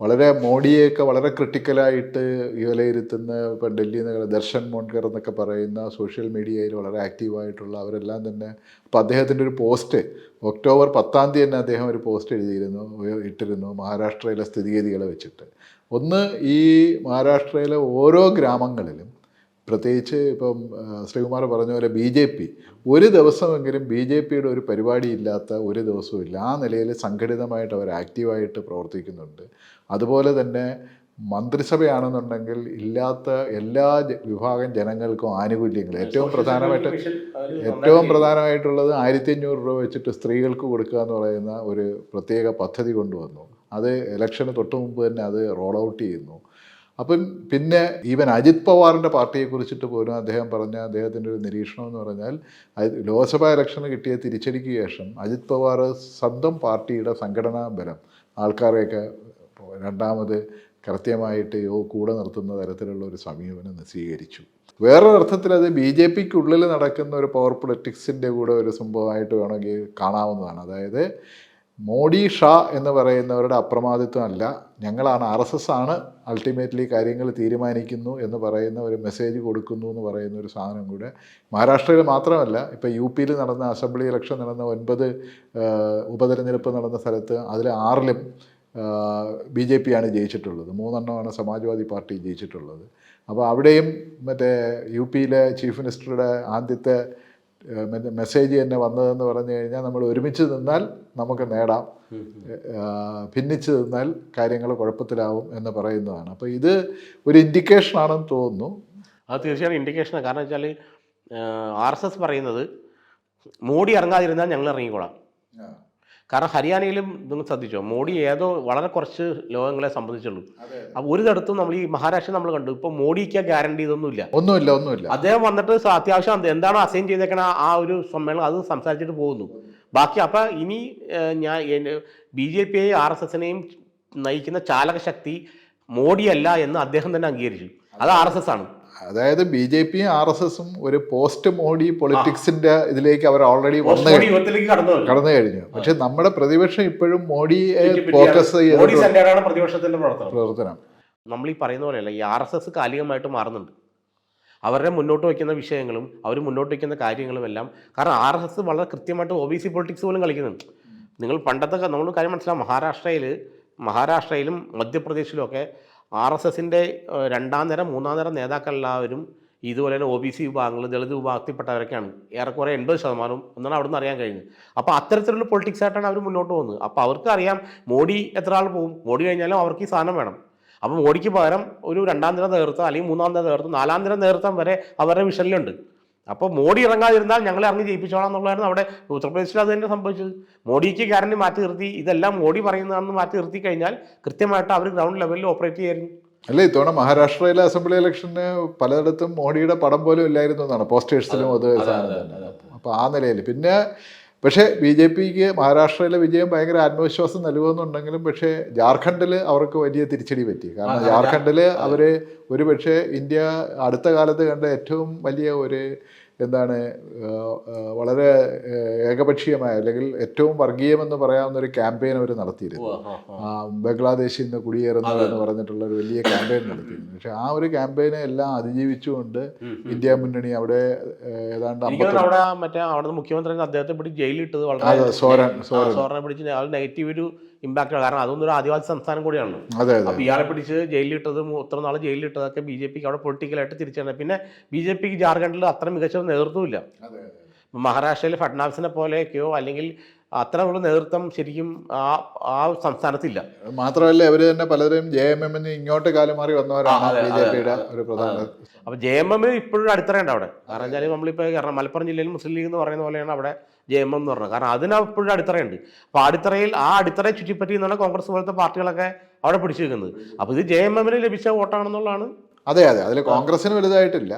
വളരെ മോഡിയെയൊക്കെ വളരെ ക്രിട്ടിക്കലായിട്ട് വിലയിരുത്തുന്ന ഇപ്പം ഡൽഹി നിന്ന് ദർശൻ മോൺകർ എന്നൊക്കെ പറയുന്ന സോഷ്യൽ മീഡിയയിൽ വളരെ ആക്റ്റീവായിട്ടുള്ള അവരെല്ലാം തന്നെ അപ്പോൾ അദ്ദേഹത്തിന്റെ ഒരു പോസ്റ്റ് ഒക്ടോബർ പത്താം തീയതി തന്നെ അദ്ദേഹം ഒരു പോസ്റ്റ് എഴുതിയിരുന്നു ഇട്ടിരുന്നു മഹാരാഷ്ട്രയിലെ സ്ഥിതിഗതികളെ വെച്ചിട്ട്. ഒന്ന് ഈ മഹാരാഷ്ട്രയിലെ ഓരോ ഗ്രാമങ്ങളിലും പ്രത്യേകിച്ച് ഇപ്പം ശ്രീകുമാർ പറഞ്ഞ പോലെ ബി ജെ പി. ഒരു ദിവസമെങ്കിലും ബി ജെ പിയുടെ ഒരു പരിപാടി ഇല്ലാത്ത ഒരു ദിവസവും ഇല്ല ആ നിലയിൽ സംഘടിതമായിട്ട് അവർ ആക്റ്റീവായിട്ട് പ്രവർത്തിക്കുന്നുണ്ട്. അതുപോലെ തന്നെ മന്ത്രിസഭയാണെന്നുണ്ടെങ്കിൽ ഇല്ലാത്ത എല്ലാ വിഭാഗം ജനങ്ങൾക്കും ആനുകൂല്യങ്ങൾ. ഏറ്റവും പ്രധാനമായിട്ട് ഏറ്റവും പ്രധാനമായിട്ടുള്ളത് ആയിരത്തി അഞ്ഞൂറ് രൂപ വെച്ചിട്ട് സ്ത്രീകൾക്ക് കൊടുക്കുക എന്ന് പറയുന്ന ഒരു പ്രത്യേക പദ്ധതി കൊണ്ടുവന്നു. അത് ഇലക്ഷന് തൊട്ട് മുമ്പ് തന്നെ അത് റോൾ ഔട്ട് ചെയ്യുന്നു. അപ്പം പിന്നെ ഈവൻ അജിത് പവാറിന്റെ പാർട്ടിയെ കുറിച്ചിട്ട് പോലും അദ്ദേഹം പറഞ്ഞ അദ്ദേഹത്തിന്റെ ഒരു നിരീക്ഷണം എന്ന് പറഞ്ഞാൽ ലോക്സഭാ ഇലക്ഷന് കിട്ടിയ തിരിച്ചടിക്ക് ശേഷം അജിത് പവാർ സ്വന്തം പാർട്ടിയുടെ സംഘടനാ ബലം ആൾക്കാരെയൊക്കെ രണ്ടാമത് കൃത്യമായിട്ട് യോ കൂടെ നിർത്തുന്ന തരത്തിലുള്ള ഒരു സമീപനം സ്വീകരിച്ചു വേറൊരർത്ഥത്തിൽ അത് ബി ജെ പിക്കുള്ളിൽ നടക്കുന്ന ഒരു പവർ പൊളിറ്റിക്സിന്റെ കൂടെ ഒരു സംഭവമായിട്ട് വേണമെങ്കിൽ കാണാവുന്നതാണ്. അതായത് മോഡി ഷാ എന്ന് പറയുന്നവരുടെ അപ്രമാദിത്വമല്ല. ഞങ്ങളാണ് ആർ എസ് എസ് ആണ് അൾട്ടിമേറ്റ്ലി കാര്യങ്ങൾ തീരുമാനിക്കുന്നു എന്ന് പറയുന്ന ഒരു മെസ്സേജ് കൊടുക്കുന്നു എന്ന് പറയുന്ന ഒരു സാധനം കൂടെ. മഹാരാഷ്ട്രയിൽ മാത്രമല്ല ഇപ്പോൾ യു പിയിൽ നടന്ന അസംബ്ലി ഇലക്ഷൻ നടന്ന ഒൻപത് ഉപതെരഞ്ഞെടുപ്പ് നടന്ന സ്ഥലത്ത് അതിൽ ആറിലും ബി ജെ പി ആണ് ജയിച്ചിട്ടുള്ളത്. മൂന്നെണ്ണമാണ് സമാജ്വാദി പാർട്ടി ജയിച്ചിട്ടുള്ളത്. അപ്പോൾ അവിടെയും മറ്റേ യു പിയിലെ ചീഫ് മിനിസ്റ്ററുടെ ആദ്യത്തെ മെസ്സേജ് തന്നെ വന്നതെന്ന് പറഞ്ഞു കഴിഞ്ഞാൽ നമ്മൾ ഒരുമിച്ച് നിന്നാൽ നമുക്ക് നേടാം. ഭിന്നിച്ച് നിന്നാൽ കാര്യങ്ങൾ കുഴപ്പത്തിലാവും എന്ന് പറയുന്നതാണ്. അപ്പോൾ ഇത് ഒരു ഇൻഡിക്കേഷൻ ആണെന്ന് തോന്നുന്നു. അത് തീർച്ചയായും ഇൻഡിക്കേഷനാണ് കാരണം വെച്ചാൽ ആർ എസ് എസ് പറയുന്നത് മോഡി ഇറങ്ങാതിരുന്നാൽ ഞങ്ങൾ ഇറങ്ങിക്കോളാം. കാരണം ഹരിയാനയിലും നിങ്ങൾ ശ്രദ്ധിച്ചോ? മോഡി ഏതോ വളരെ കുറച്ച് ലോകങ്ങളെ സംബന്ധിച്ചുള്ളൂ. അപ്പൊ ഒരു തരത്തും നമ്മൾ ഈ മഹാരാഷ്ട്ര നമ്മൾ കണ്ടു. ഇപ്പൊ മോഡിക്ക് ഗ്യാരണ്ടി ഇതൊന്നുമില്ല. ഒന്നുമില്ല ഒന്നുമില്ല. അദ്ദേഹം വന്നിട്ട് അത്യാവശ്യം എന്താണ് എന്താണോ അസൈൻ ചെയ്തേക്കണ ആ ഒരു സമ്മേളനം അത് സംസാരിച്ചിട്ട് പോകുന്നു. ബാക്കി അപ്പം ഇനി ഞാൻ ബി ജെ പിയെയും ആർ എസ് എസിനെയും നയിക്കുന്ന ചാലകശക്തി മോഡിയല്ല എന്ന് അദ്ദേഹം തന്നെ അംഗീകരിച്ചു. അത് ആർ എസ് എസ് ആണ്. അതായത് ബി ജെ പിയും ആർ എസ് എസും ഒരു പോസ്റ്റ് മോഡി പൊളിറ്റിക്സിന്റെ ഇതിലേക്ക് അവർ ഓൾറെഡി വന്നു കടന്നു കഴിഞ്ഞു. പക്ഷെ നമ്മുടെ പ്രതിപക്ഷം ഇപ്പോഴും മോഡിയെ. ഫോക്കസ് മോഡി സെന്ററാണ് പ്രതിപക്ഷത്തിന്റെ പ്രവർത്തനം. പ്രവർത്തനം. നമ്മൾ ഈ പറയുന്ന പോലെയല്ല ഈ ആർ എസ് എസ് കാലികമായിട്ട് മാറുന്നുണ്ട്. അവരുടെ മുന്നോട്ട് വയ്ക്കുന്ന വിഷയങ്ങളും അവർ മുന്നോട്ട് വയ്ക്കുന്ന കാര്യങ്ങളും എല്ലാം കാരണം ആർ എസ് എസ് വളരെ കൃത്യമായിട്ട് ഒ ബി സി പൊളിറ്റിക്സ് പോലും കളിക്കുന്നുണ്ട്. നിങ്ങൾ പണ്ടത്തെ നമ്മൾ കാര്യം മനസ്സിലാവും. മഹാരാഷ്ട്രയിൽ മഹാരാഷ്ട്രയിലും മധ്യപ്രദേശിലും ഒക്കെ ആർ എസ് എസിന്റെ രണ്ടാം തരം മൂന്നാം തരം നേതാക്കളെല്ലാവരും ഇതുപോലെ തന്നെ ഒ ബി സി വിഭാഗങ്ങൾ ദളിത് വിഭാഗത്തിൽപ്പെട്ടവരൊക്കെയാണ്. ഏറെക്കുറെ എൺപത് ശതമാനം എന്നാണ് അവിടെ നിന്ന് അറിയാൻ കഴിഞ്ഞത് അപ്പോൾ അത്തരത്തിലുള്ള പൊളിറ്റിക്സ് ആയിട്ടാണ് അവർ മുന്നോട്ട് പോകുന്നത്. അപ്പോൾ അവർക്ക് അറിയാം മോഡി എത്ര ആൾ പോകും. മോഡി കഴിഞ്ഞാലും അവർക്ക് ഈ സാധനം വേണം. അപ്പോൾ മോഡിക്ക് പകരം ഒരു രണ്ടാം തരം നേതൃത്വം അല്ലെങ്കിൽ മൂന്നാം തരം നേതൃത്വം നാലാം തരം നേതൃത്വം വരെ അവരുടെ വിഷനിലുണ്ട് അപ്പോൾ മോഡി ഇറങ്ങാതിരുന്നാൽ ഞങ്ങളെ ഇറങ്ങി ജയിപ്പിച്ചോളാം എന്നുള്ളതായിരുന്നു അവിടെ ഉത്തർപ്രദേശിൽ അത് തന്നെ സംഭവിച്ചത്. മോഡിക്ക് ഗ്യാരണ്ടി മാറ്റി നിർത്തി ഇതെല്ലാം മോഡി പറയുന്നതാണെന്ന് മാറ്റി നിർത്തി കഴിഞ്ഞാൽ കൃത്യമായിട്ട് അവർ ഗ്രൗണ്ട് ലെവലിൽ ഓപ്പറേറ്റ് ചെയ്യായിരുന്നു. അല്ല ഇത്തവണ മഹാരാഷ്ട്രയിലെ അസംബ്ലി ഇലക്ഷന് പലയിടത്തും മോഡിയുടെ പടം പോലും ഇല്ലായിരുന്നു എന്നാണ് പോസ്റ്റേഴ്സിലും അത് സാധനം തന്നെ അപ്പോൾ ആ നിലയിൽ. പിന്നെ പക്ഷേ ബി ജെ പിക്ക് മഹാരാഷ്ട്രയിലെ വിജയം ഭയങ്കര ആത്മവിശ്വാസം നൽകുമെന്നുണ്ടെങ്കിലും പക്ഷേ ജാർഖണ്ഡിൽ അവർക്ക് വലിയ തിരിച്ചടി പറ്റി. കാരണം ജാർഖണ്ഡിൽ അവർ ഒരു പക്ഷേ ഇന്ത്യ അടുത്ത കാലത്ത് കണ്ട ഏറ്റവും വലിയ ഒരു എന്താണ് വളരെ ഏകപക്ഷീയമായ അല്ലെങ്കിൽ ഏറ്റവും വർഗീയമെന്ന് പറയാവുന്ന ഒരു ക്യാമ്പയിൻ അവർ നടത്തിയിരുന്നു. ആ, ബംഗ്ലാദേശിൽ നിന്ന് കുടിയേറുന്നത് എന്ന് പറഞ്ഞിട്ടുള്ള ഒരു വലിയ ക്യാമ്പയിൻ നടത്തിയിരുന്നു. പക്ഷെ ആ ഒരു ക്യാമ്പയിനെ എല്ലാം അതിജീവിച്ചുകൊണ്ട് ഇന്ത്യ മുന്നണി അവിടെ ഏതാണ്ട് അവിടെ മറ്റേ അവിടുത്തെ മുഖ്യമന്ത്രി അദ്ദേഹത്തെ പിടിച്ച് ജയിലിൽ ഇട്ടത് വളരെ സോരൻ സോരൻ. സോറിനെ പിടിച്ച് നെഗറ്റീവ് ഒരു ഇമ്പാക്റ്റ് കാരണം അതൊന്നും ഒരു ആദിവാസി സംസ്ഥാനം കൂടിയാണ് അപ്പൊ ഇയാളെ പിടിച്ച് ജയിലിലിട്ടതും ഇത്ര നാൾ ജയിലിലിട്ടതൊക്കെ ബി ജെ പിക്ക് അവിടെ പൊളിറ്റിക്കലായിട്ട് തിരിച്ചാണ് പിന്നെ ബി ജെ പിക്ക് ജാർഖണ്ഡിൽ അത്ര മികച്ച നേതൃത്വമില്ല മഹാരാഷ്ട്രയിൽ ഫഡ്നാവിസിനെ പോലെയൊക്കെയോ അല്ലെങ്കിൽ അത്ര ഉള്ള നേതൃത്വം ശരിക്കും ആ ആ സംസ്ഥാനത്തില്ല. മാത്രമല്ല ഇവർ തന്നെ പലരും ജെ എം എമ്മിന് ഇങ്ങോട്ട് കാലം മാറി വന്നവരാണ് ആ, അതെ, ബി ജെ പിയുടെ ഒരു പ്രധാന അപ്പൊ ജെ എം എമ്മിന് ഇപ്പോഴും അടിത്തറയുണ്ട് അവിടെ. കാരണം വെച്ചാൽ നമ്മളിപ്പോ മലപ്പുറം ജില്ലയിൽ മുസ്ലിം ലീഗ് എന്ന് പറയുന്ന പോലെയാണ് അവിടെ ജെ എം എം എന്ന് പറഞ്ഞത്. കാരണം അതിന് ഇപ്പോഴും അടിത്തറയുണ്ട്. അപ്പൊ അടിത്തറയിൽ ആ അടിത്തറയെ ചുറ്റിപ്പറ്റി എന്നാണ് കോൺഗ്രസ് പോലത്തെ പാർട്ടികളൊക്കെ അവിടെ പിടിച്ചു വെക്കുന്നത് അപ്പൊ ഇത് ജെ എം എമ്മിന് ലഭിച്ച വോട്ടാണെന്നുള്ളതാണ്. അതെ അതെ. അതിൽ കോൺഗ്രസിന് വലുതായിട്ടില്ല.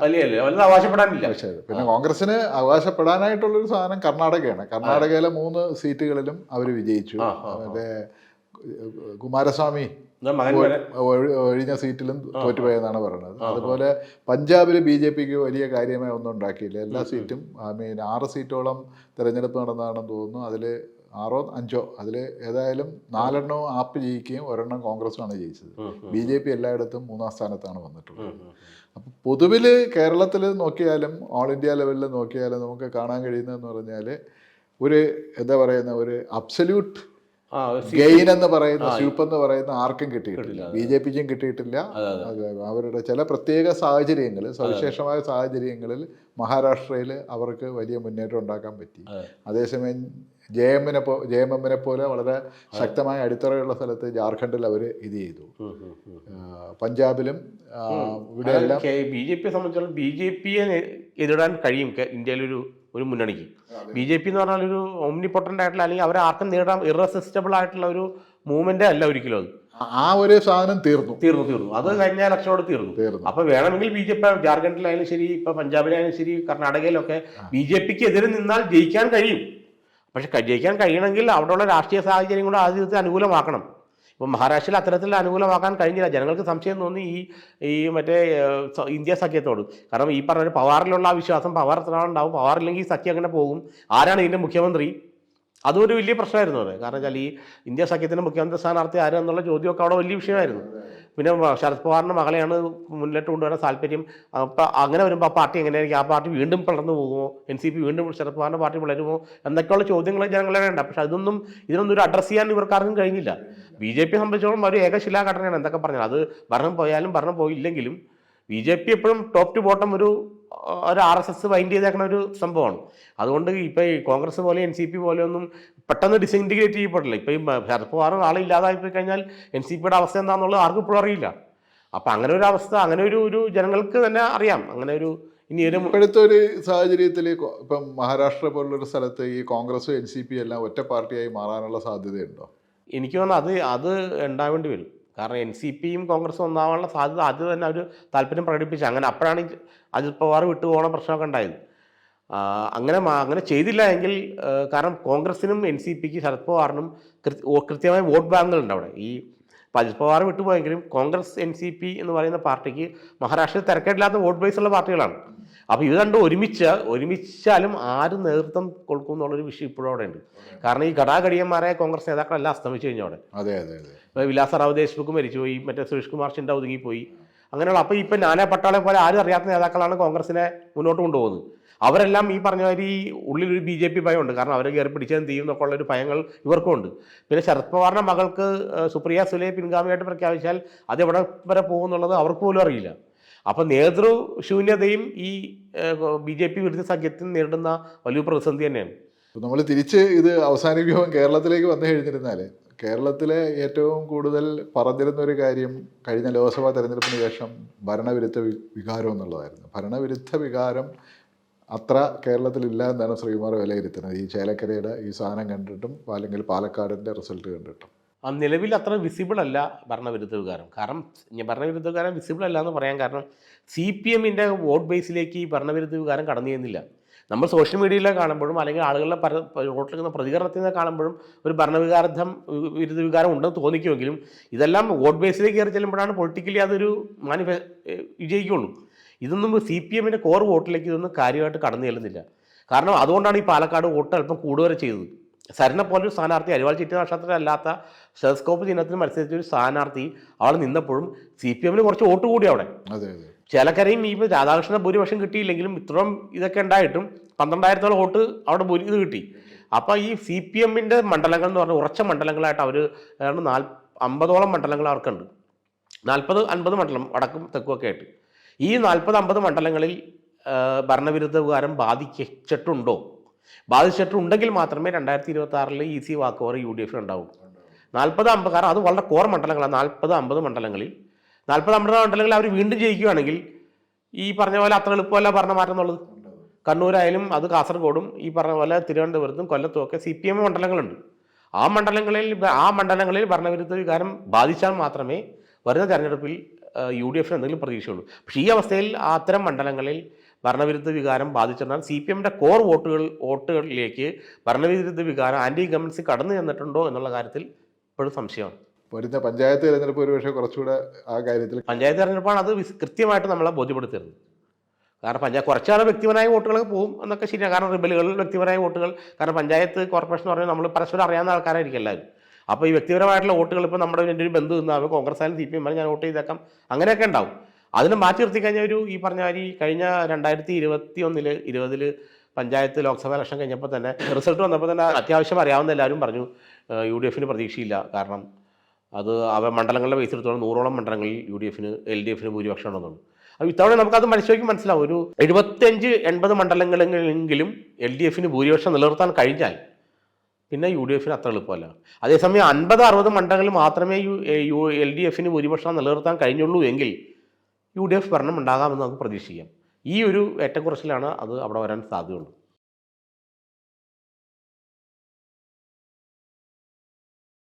അവകാശപ്പെടാനില്ല. പക്ഷേ പിന്നെ കോൺഗ്രസിന് അവകാശപ്പെടാനായിട്ടുള്ളൊരു സാധനം കർണാടകയാണ്. കർണാടകയിലെ മൂന്ന് സീറ്റുകളിലും അവർ വിജയിച്ചു. മറ്റേ കുമാരസ്വാമി ഒഴിഞ്ഞ സീറ്റിലും തോറ്റുപോയെന്നാണ് പറയുന്നത്. അതുപോലെ പഞ്ചാബിൽ ബി ജെ പിക്ക് വലിയ കാര്യമായി ഒന്നും ഉണ്ടാക്കിയില്ല. എല്ലാ സീറ്റും ഐ മീൻ ആറ് സീറ്റോളം തിരഞ്ഞെടുപ്പ് നടന്നതാണെന്ന് തോന്നുന്നു. അതിൽ ആറോ അഞ്ചോ അതിൽ ഏതായാലും നാലെണ്ണവും ആപ്പ് ജയിക്കുകയും ഒരെണ്ണം കോൺഗ്രസ്സാണ് ജയിച്ചത്. ബി ജെ പി എല്ലായിടത്തും മൂന്നാം സ്ഥാനത്താണ് വന്നിട്ടുള്ളത്. അപ്പം പൊതുവിൽ കേരളത്തിൽ നോക്കിയാലും ഓൾ ഇന്ത്യ ലെവലിൽ നോക്കിയാലും നമുക്ക് കാണാൻ കഴിയുന്നതെന്ന് പറഞ്ഞാൽ ഒരു എന്താ പറയുന്ന ഒരു അബ്സല്യൂട്ട് ഗെയിൻ എന്ന് പറയുന്ന സ്യൂപ്പ് എന്ന് പറയുന്ന ആർക്കും കിട്ടിയിട്ടില്ല. ബി ജെ പിക്കും കിട്ടിയിട്ടില്ല. അവരുടെ ചില പ്രത്യേക സാഹചര്യങ്ങളിൽ സവിശേഷമായ സാഹചര്യങ്ങളിൽ മഹാരാഷ്ട്രയിൽ അവർക്ക് വലിയ മുന്നേറ്റം ഉണ്ടാക്കാൻ പറ്റി. അതേസമയം ജെ എമ്മിനെ പോ ജെ എം എമ്മിനെ പോലെ വളരെ ശക്തമായ അടിത്തറയുള്ള സ്ഥലത്ത് ജാർഖണ്ഡിൽ അവർ ഇത് ചെയ്തു. പഞ്ചാബിലും ഇവിടെ ബി ജെ പിയെ സംബന്ധിച്ചിടത്തോളം ബി ജെ പിയെ എതിടാൻ കഴിയും. ഇന്ത്യയിലൊരു ഒരു മുന്നണിക്ക്. ബി ജെ പി എന്ന് പറഞ്ഞാൽ ഒരു ഓംനിപ്പൊട്ടന്റ് ആയിട്ടുള്ള അല്ലെങ്കിൽ അവരെ ആർക്കും നേടാൻ ഇറസിസ്റ്റബിൾ ആയിട്ടുള്ള ഒരു മൂവ്മെന്റ് അല്ല ഒരിക്കലും അത്. ആ ഒരു സാധനം തീർന്നു. തീർന്നു തീർന്നു. അത് കഴിഞ്ഞ ഇലക്ഷനോട് തീർന്നു. തീർന്നു. അപ്പൊ വേണമെങ്കിൽ ബി ജെ പി ജാർഖണ്ഡിലായാലും ശരി ഇപ്പൊ പഞ്ചാബിലായാലും ശരി കർണാടകയിലൊക്കെ ബി ജെ പിക്ക് എതിരെ നിന്നാൽ ജയിക്കാൻ കഴിയും. പക്ഷെ ജയിക്കാൻ കഴിയണമെങ്കിൽ അവിടെയുള്ള രാഷ്ട്രീയ സാഹചര്യം കൂടെ ആദ്യത്തെ അനുകൂലമാക്കണം. ഇപ്പം മഹാരാഷ്ട്രയിൽ അത്തരത്തിൽ അനുകൂലമാക്കാൻ കഴിഞ്ഞില്ല. ജനങ്ങൾക്ക് സംശയം തോന്നി ഈ ഈ മറ്റേ ഇന്ത്യ സഖ്യത്തോട്. കാരണം ഈ പറഞ്ഞ പവാറിലുള്ള ആ വിശ്വാസം പവർ എത്ര ഉണ്ടാവും? പവാറില്ലെങ്കിൽ ഈ സഖ്യം അങ്ങനെ പോകും? ആരാണ് ഇതിന്റെ മുഖ്യമന്ത്രി? അതും ഒരു വലിയ പ്രശ്നമായിരുന്നു അത്. കാരണം വെച്ചാൽ ഈ ഇന്ത്യ സഖ്യത്തിന്റെ മുഖ്യമന്ത്രി സ്ഥാനാർത്ഥി ആര് എന്നുള്ള ചോദ്യമൊക്കെ അവിടെ വലിയ വിഷയമായിരുന്നു. പിന്നെ ശരത് പവാറിന്റെ മകളെയാണ് മുന്നിലോട്ട് കൊണ്ടുവരാൻ താല്പര്യം. അപ്പം അങ്ങനെ വരുമ്പോൾ ആ പാർട്ടി എങ്ങനെയായിരിക്കും? ആ പാർട്ടി വീണ്ടും പിളർന്നു പോകുമോ? എൻ സി പി വീണ്ടും ശരത് പവാറിന്റെ പാർട്ടി പിളരുമോ? എന്നൊക്കെയുള്ള ചോദ്യങ്ങൾ ജനങ്ങളെ വേണ്ട. പക്ഷെ അതൊന്നും ഇതിനൊന്നും ഒരു അഡ്രസ്സ് ചെയ്യാൻ ഇവർക്കാർക്കും കഴിഞ്ഞില്ല. ബി ജെ പി സംബന്ധിച്ചോളം ഒരു ഏകശിലാഘടനയാണ് എന്തൊക്കെ പറഞ്ഞത് അത് ഭരണം പോയാലും ഭരണം പോയില്ലെങ്കിലും ബി ജെ പി എപ്പോഴും ടോപ്പ് ടു ബോട്ടം ഒരു ഒരു ആർ എസ് എസ് വൈൻഡ് ചെയ്തേക്കണ ഒരു സംഭവമാണ്. അതുകൊണ്ട് ഇപ്പോൾ ഈ കോൺഗ്രസ് പോലെ എൻ സി പി പോലെയൊന്നും പെട്ടെന്ന് ഡിസിന്റിഗ്രേറ്റ് ചെയ്യപ്പെടില്ല. ഇപ്പം ഈ ശരത് പവാർ ആളെ ഇല്ലാതായി പോയി കഴിഞ്ഞാൽ എൻ സി പിയുടെ അവസ്ഥ എന്താണെന്നുള്ളത് ആർക്കും ഇപ്പോഴും അറിയില്ല. അപ്പം അങ്ങനെ ഒരു അവസ്ഥ അങ്ങനെ ഒരു ഒരു ജനങ്ങൾക്ക് തന്നെ അറിയാം. അങ്ങനെ ഒരു ഇനി ഒരു ഇപ്പോഴത്തെ ഒരു സാഹചര്യത്തിൽ ഇപ്പം മഹാരാഷ്ട്ര പോലുള്ളൊരു സ്ഥലത്ത് ഈ കോൺഗ്രസ് എൻ സി പി എല്ലാം ഒറ്റ പാർട്ടിയായി മാറാനുള്ള സാധ്യതയുണ്ടോ? എനിക്ക് തോന്നുന്നു അത് അത് ഉണ്ടാവേണ്ടി വരും. കാരണം എൻ സി പിയും കോൺഗ്രസും ഒന്നാവാനുള്ള സാധ്യത അത് തന്നെ അവർ താല്പര്യം പ്രകടിപ്പിച്ചു. അങ്ങനെ അപ്പോഴാണ് അജിത് പവാർ വിട്ടുപോകണ പ്രശ്നമൊക്കെ ഉണ്ടായത്. അങ്ങനെ അങ്ങനെ ചെയ്തില്ല എങ്കിൽ കാരണം കോൺഗ്രസിനും എൻ സി പിക്ക് ശരത് പവാറിനും കൃത്യമായ വോട്ട് ബാങ്കുകളുണ്ട് അവിടെ. ഈ അജിത് പവാർ വിട്ടുപോയെങ്കിലും കോൺഗ്രസ് എൻ സി പി എന്ന് പറയുന്ന പാർട്ടിക്ക് മഹാരാഷ്ട്രയിൽ തിരക്കേടില്ലാത്ത വോട്ട് ബേസ് ഉള്ള പാർട്ടികളാണ്. അപ്പോൾ ഇത് രണ്ടും ഒരുമിച്ച് ഒരുമിച്ചാലും ആര് നേതൃത്വം കൊടുക്കും എന്നുള്ളൊരു വിഷയം ഇപ്പോഴും അവിടെ ഉണ്ട് കാരണം ഈ ഘടാഘടിയന്മാരെ കോൺഗ്രസ് നേതാക്കളെല്ലാം അസ്തമിച്ചു കഴിഞ്ഞു അവിടെ. അതെ അതെ അതെ. ഇപ്പോൾ വിലാസറാവ് ദേശ്മുഖ് മരിച്ചുപോയി മറ്റേ സുരേഷ് കുമാർ ചിന്ത ഒതുങ്ങിപ്പോയി. അങ്ങനെയുള്ള അപ്പോൾ ഇപ്പം നാനാ പട്ടാളെ പോലെ ആരും അറിയാത്ത നേതാക്കളാണ് കോൺഗ്രസിനെ മുന്നോട്ട് കൊണ്ടുപോകുന്നത്. അവരെല്ലാം ഈ പറഞ്ഞ മാതിരി ഉള്ളിലൊരു ബി ജെ പി ഭയമുണ്ട്. കാരണം അവരെ കയറി പിടിച്ചാൽ തീയും എന്നൊക്കെ ഉള്ളൊരു ഭയങ്ങൾ ഇവർക്കും ഉണ്ട്. പിന്നെ ശരത് പവാറിന്റെ മകൾക്ക് സുപ്രിയ സുലെ പിൻഗാമിയായിട്ട് പ്രഖ്യാപിച്ചാൽ അത് എവിടെ വരെ പോകുമെന്നുള്ളത് അവർക്ക് പോലും അറിയില്ല. അപ്പം നേതൃശൂന്യതയും ഈ ബി ജെ പി വിരുദ്ധ സഖ്യത്തിൽ നേരിടുന്ന വലിയ പ്രതിസന്ധി തന്നെയാണ്. നമ്മൾ തിരിച്ച് ഇത് അവസാനിക്കുമ്പോൾ കേരളത്തിലേക്ക് വന്നു കഴിഞ്ഞിരുന്നാൽ കേരളത്തിലെ ഏറ്റവും കൂടുതൽ പറഞ്ഞിരുന്ന ഒരു കാര്യം കഴിഞ്ഞ ലോക്സഭാ തെരഞ്ഞെടുപ്പിന് ശേഷം ഭരണവിരുദ്ധ വികാരം എന്നുള്ളതായിരുന്നു. ഭരണവിരുദ്ധ വികാരം അത്ര കേരളത്തിലില്ല എന്നാണ് ശ്രീകുമാർ വിലയിരുത്തുന്നത്. ഈ ചേലക്കരയുടെ ഈ സാധനം കണ്ടിട്ടും അല്ലെങ്കിൽ പാലക്കാടിന്റെ റിസൾട്ട് കണ്ടിട്ടും. നിലവിൽ അത്ര വിസിബിൾ അല്ല ഭരണവിരുദ്ധ വികാരം കാരണം ഭരണവിരുദ്ധ വികാരം വിസിബിൾ അല്ല എന്ന് പറയാൻ കാരണം സി പി എമ്മിന്റെ വോട്ട് ബേസിലേക്ക് ഈ ഭരണവിരുദ്ധ വികാരം കടന്നു ചെയ്യുന്നില്ല നമ്മൾ സോഷ്യൽ മീഡിയയിലെ കാണുമ്പോഴും അല്ലെങ്കിൽ ആളുകളുടെ പര വോട്ടിലെടുക്കുന്ന പ്രതികരണത്തിൽ നിന്ന് കാണുമ്പോഴും ഒരു ഭരണവികാരം വിരുദ്ധ വികാരം ഉണ്ടെന്ന് തോന്നിക്കുമെങ്കിലും ഇതെല്ലാം വോട്ട് ബേസിലേക്ക് കയറി ചെല്ലുമ്പോഴാണ് പൊളിറ്റിക്കലി അതൊരു മാനിഫെ വിജയിക്കുള്ളൂ. ഇതൊന്നും സി പി എമ്മിന്റെ കോർ വോട്ടിലേക്ക് ഇതൊന്നും കാര്യമായിട്ട് കടന്നു ചെല്ലുന്നില്ല. കാരണം അതുകൊണ്ടാണ് ഈ പാലക്കാട് വോട്ട് അല്പം കൂടുവരെ ചെയ്തത്. സരിനെ പോലൊരു സ്ഥാനാർത്ഥി അരിവാൾ ചിറ്റ നക്ഷത്രമല്ലാത്ത സെസ്കോപ്പ് ചിഹ്നത്തിൽ മത്സരിച്ച ഒരു സ്ഥാനാർത്ഥി അവൾ നിന്നപ്പോഴും സി പി എമ്മിന് കുറച്ച് വോട്ട് കൂടി അവിടെ. ചിലക്കരയും ഈ രാധാകൃഷ്ണൻ ഭൂരിപക്ഷം കിട്ടിയില്ലെങ്കിലും ഇത്രയും ഇതൊക്കെ ഉണ്ടായിട്ടും പന്ത്രണ്ടായിരത്തോളം വോട്ട് അവിടെ ഭൂരി ഇത് കിട്ടി. അപ്പോൾ ഈ സി പി എമ്മിന്റെ മണ്ഡലങ്ങൾ എന്ന് പറഞ്ഞാൽ ഉറച്ച മണ്ഡലങ്ങളായിട്ട് അവർ നാൽ അമ്പതോളം മണ്ഡലങ്ങൾ അവർക്കുണ്ട്. നാൽപ്പത് അൻപത് മണ്ഡലം വടക്കും തെക്കും ഒക്കെ ആയിട്ട്. ഈ നാൽപ്പത് അമ്പത് മണ്ഡലങ്ങളിൽ ഭരണവിരുദ്ധ വികാരം ബാധിച്ചിട്ടുണ്ടോ? ബാധിച്ചിട്ടുണ്ടെങ്കിൽ മാത്രമേ രണ്ടായിരത്തി ഇരുപത്തി ആറിൽ ഇ സി വാക്കോർ യു ഡി എഫിൽ ഉണ്ടാവും. നാൽപ്പത് അമ്പത് കാരണം അത് വളരെ കോർ മണ്ഡലങ്ങളാണ്. നാൽപ്പത് അമ്പത് മണ്ഡലങ്ങളിൽ. നാൽപ്പത് അമ്പത് മണ്ഡലങ്ങളിൽ അവർ വീണ്ടും ജയിക്കുകയാണെങ്കിൽ ഈ പറഞ്ഞ പോലെ അത്ര എളുപ്പമല്ല ഭരണ മാറ്റം എന്നുള്ളത്. കണ്ണൂരായാലും അത് കാസർഗോഡും ഈ പറഞ്ഞ പോലെ തിരുവനന്തപുരത്തും കൊല്ലത്തും ഒക്കെ സി പി എം മണ്ഡലങ്ങളുണ്ട്. ആ മണ്ഡലങ്ങളിൽ ആ മണ്ഡലങ്ങളിൽ ഭരണവിരുദ്ധ വികാരം ബാധിച്ചാൽ മാത്രമേ വരുന്ന തെരഞ്ഞെടുപ്പിൽ യു ഡി എഫിന് എന്തെങ്കിലും പ്രതീക്ഷയുള്ളൂ. പക്ഷേ ഈ അവസ്ഥയിൽ അത്തരം മണ്ഡലങ്ങളിൽ ഭരണവിരുദ്ധ വികാരം ബാധിച്ചെന്നാൽ സി പി എമ്മിന്റെ കോർ വോട്ടുകൾ വോട്ടുകളിലേക്ക് ഭരണവിരുദ്ധ വികാരം ആന്റി ഗവൺമെൻസ് കടന്നു ചെന്നിട്ടുണ്ടോ എന്നുള്ള കാര്യത്തിൽ ഇപ്പോഴും സംശയമാണ്. വരുന്ന പഞ്ചായത്ത് തിരഞ്ഞെടുപ്പ് ഒരുപക്ഷെ കുറച്ചുകൂടെ ആ കാര്യത്തിൽ പഞ്ചായത്ത് തിരഞ്ഞെടുപ്പാണ് അത് കൃത്യമായിട്ട് നമ്മളെ ബോധ്യപ്പെടുത്തിയിരുന്നത് കാരണം പഞ്ചായത്ത് കുറച്ചാൾ വ്യക്തിപരമായ വോട്ടുകളൊക്കെ പോകും എന്നൊക്കെ ശരിയാണ് കാരണം റിബലുകൾ വ്യക്തിപരമായ വോട്ടുകൾ കാരണം പഞ്ചായത്ത് കോർപ്പറേഷൻ എന്ന് പറഞ്ഞാൽ നമ്മൾ പരസ്പരം അറിയാവുന്ന ആൾക്കാരായിരിക്കും എല്ലാവരും. അപ്പോൾ ഈ വ്യക്തിപരമായിട്ടുള്ള വോട്ടുകൾ ഇപ്പോൾ നമ്മുടെ എന്റെ ഒരു ബന്ധു നിന്നാവും കോൺഗ്രസ് ആയാലും സി പി എം ഞാൻ വോട്ട് ചെയ്തേക്കാം. അങ്ങനെയൊക്കെ ഉണ്ടാവും. അതിനെ മാറ്റി നിർത്തി കഴിഞ്ഞാൽ ഒരു ഈ പറഞ്ഞ മാതിരി കഴിഞ്ഞ രണ്ടായിരത്തി ഇരുപത്തി ഒന്നിൽ ഇരുപതിൽ പഞ്ചായത്ത് ലോക്സഭ ഇലക്ഷൻ കഴിഞ്ഞപ്പോൾ തന്നെ റിസൾട്ട് വന്നപ്പോൾ തന്നെ അത്യാവശ്യം അറിയാവുന്ന എല്ലാവരും പറഞ്ഞു യു ഡി എഫിന് പ്രതീക്ഷയില്ല. കാരണം അത് അവ മണ്ഡലങ്ങളുടെ ബേസ് നൂറോളം മണ്ഡലങ്ങളിൽ യു ഡി എഫിന് എൽ ഡി എഫിന് ഭൂരിപക്ഷം ഉണ്ടെന്നുള്ളൂ അപ്പോൾ ഇത്തവണ നമുക്കത് മനസ്സിലാക്കി മനസ്സിലാവും. ഒരു എഴുപത്തഞ്ച് എൺപത് മണ്ഡലങ്ങളെങ്കിലും എൽ ഡി എഫിന് ഭൂരിപക്ഷം നിലനിർത്താൻ കഴിഞ്ഞാൽ പിന്നെ യു ഡി എഫിന് അത്ര എളുപ്പമല്ല. അതേസമയം അൻപത് അറുപത് മണ്ഡലങ്ങളിൽ മാത്രമേ യു എൽ ഡി എഫിന് ഭൂരിപക്ഷം നിലനിർത്താൻ കഴിഞ്ഞുള്ളൂ എങ്കിൽ യു ഡി എഫ് ഭരണം ഉണ്ടാകാമെന്ന് നമുക്ക് പ്രതീക്ഷിക്കാം. ഈ ഒരു ഏറ്റക്കുറച്ചിലാണ് അത് അവിടെ വരാൻ സാധ്യതയുള്ളൂ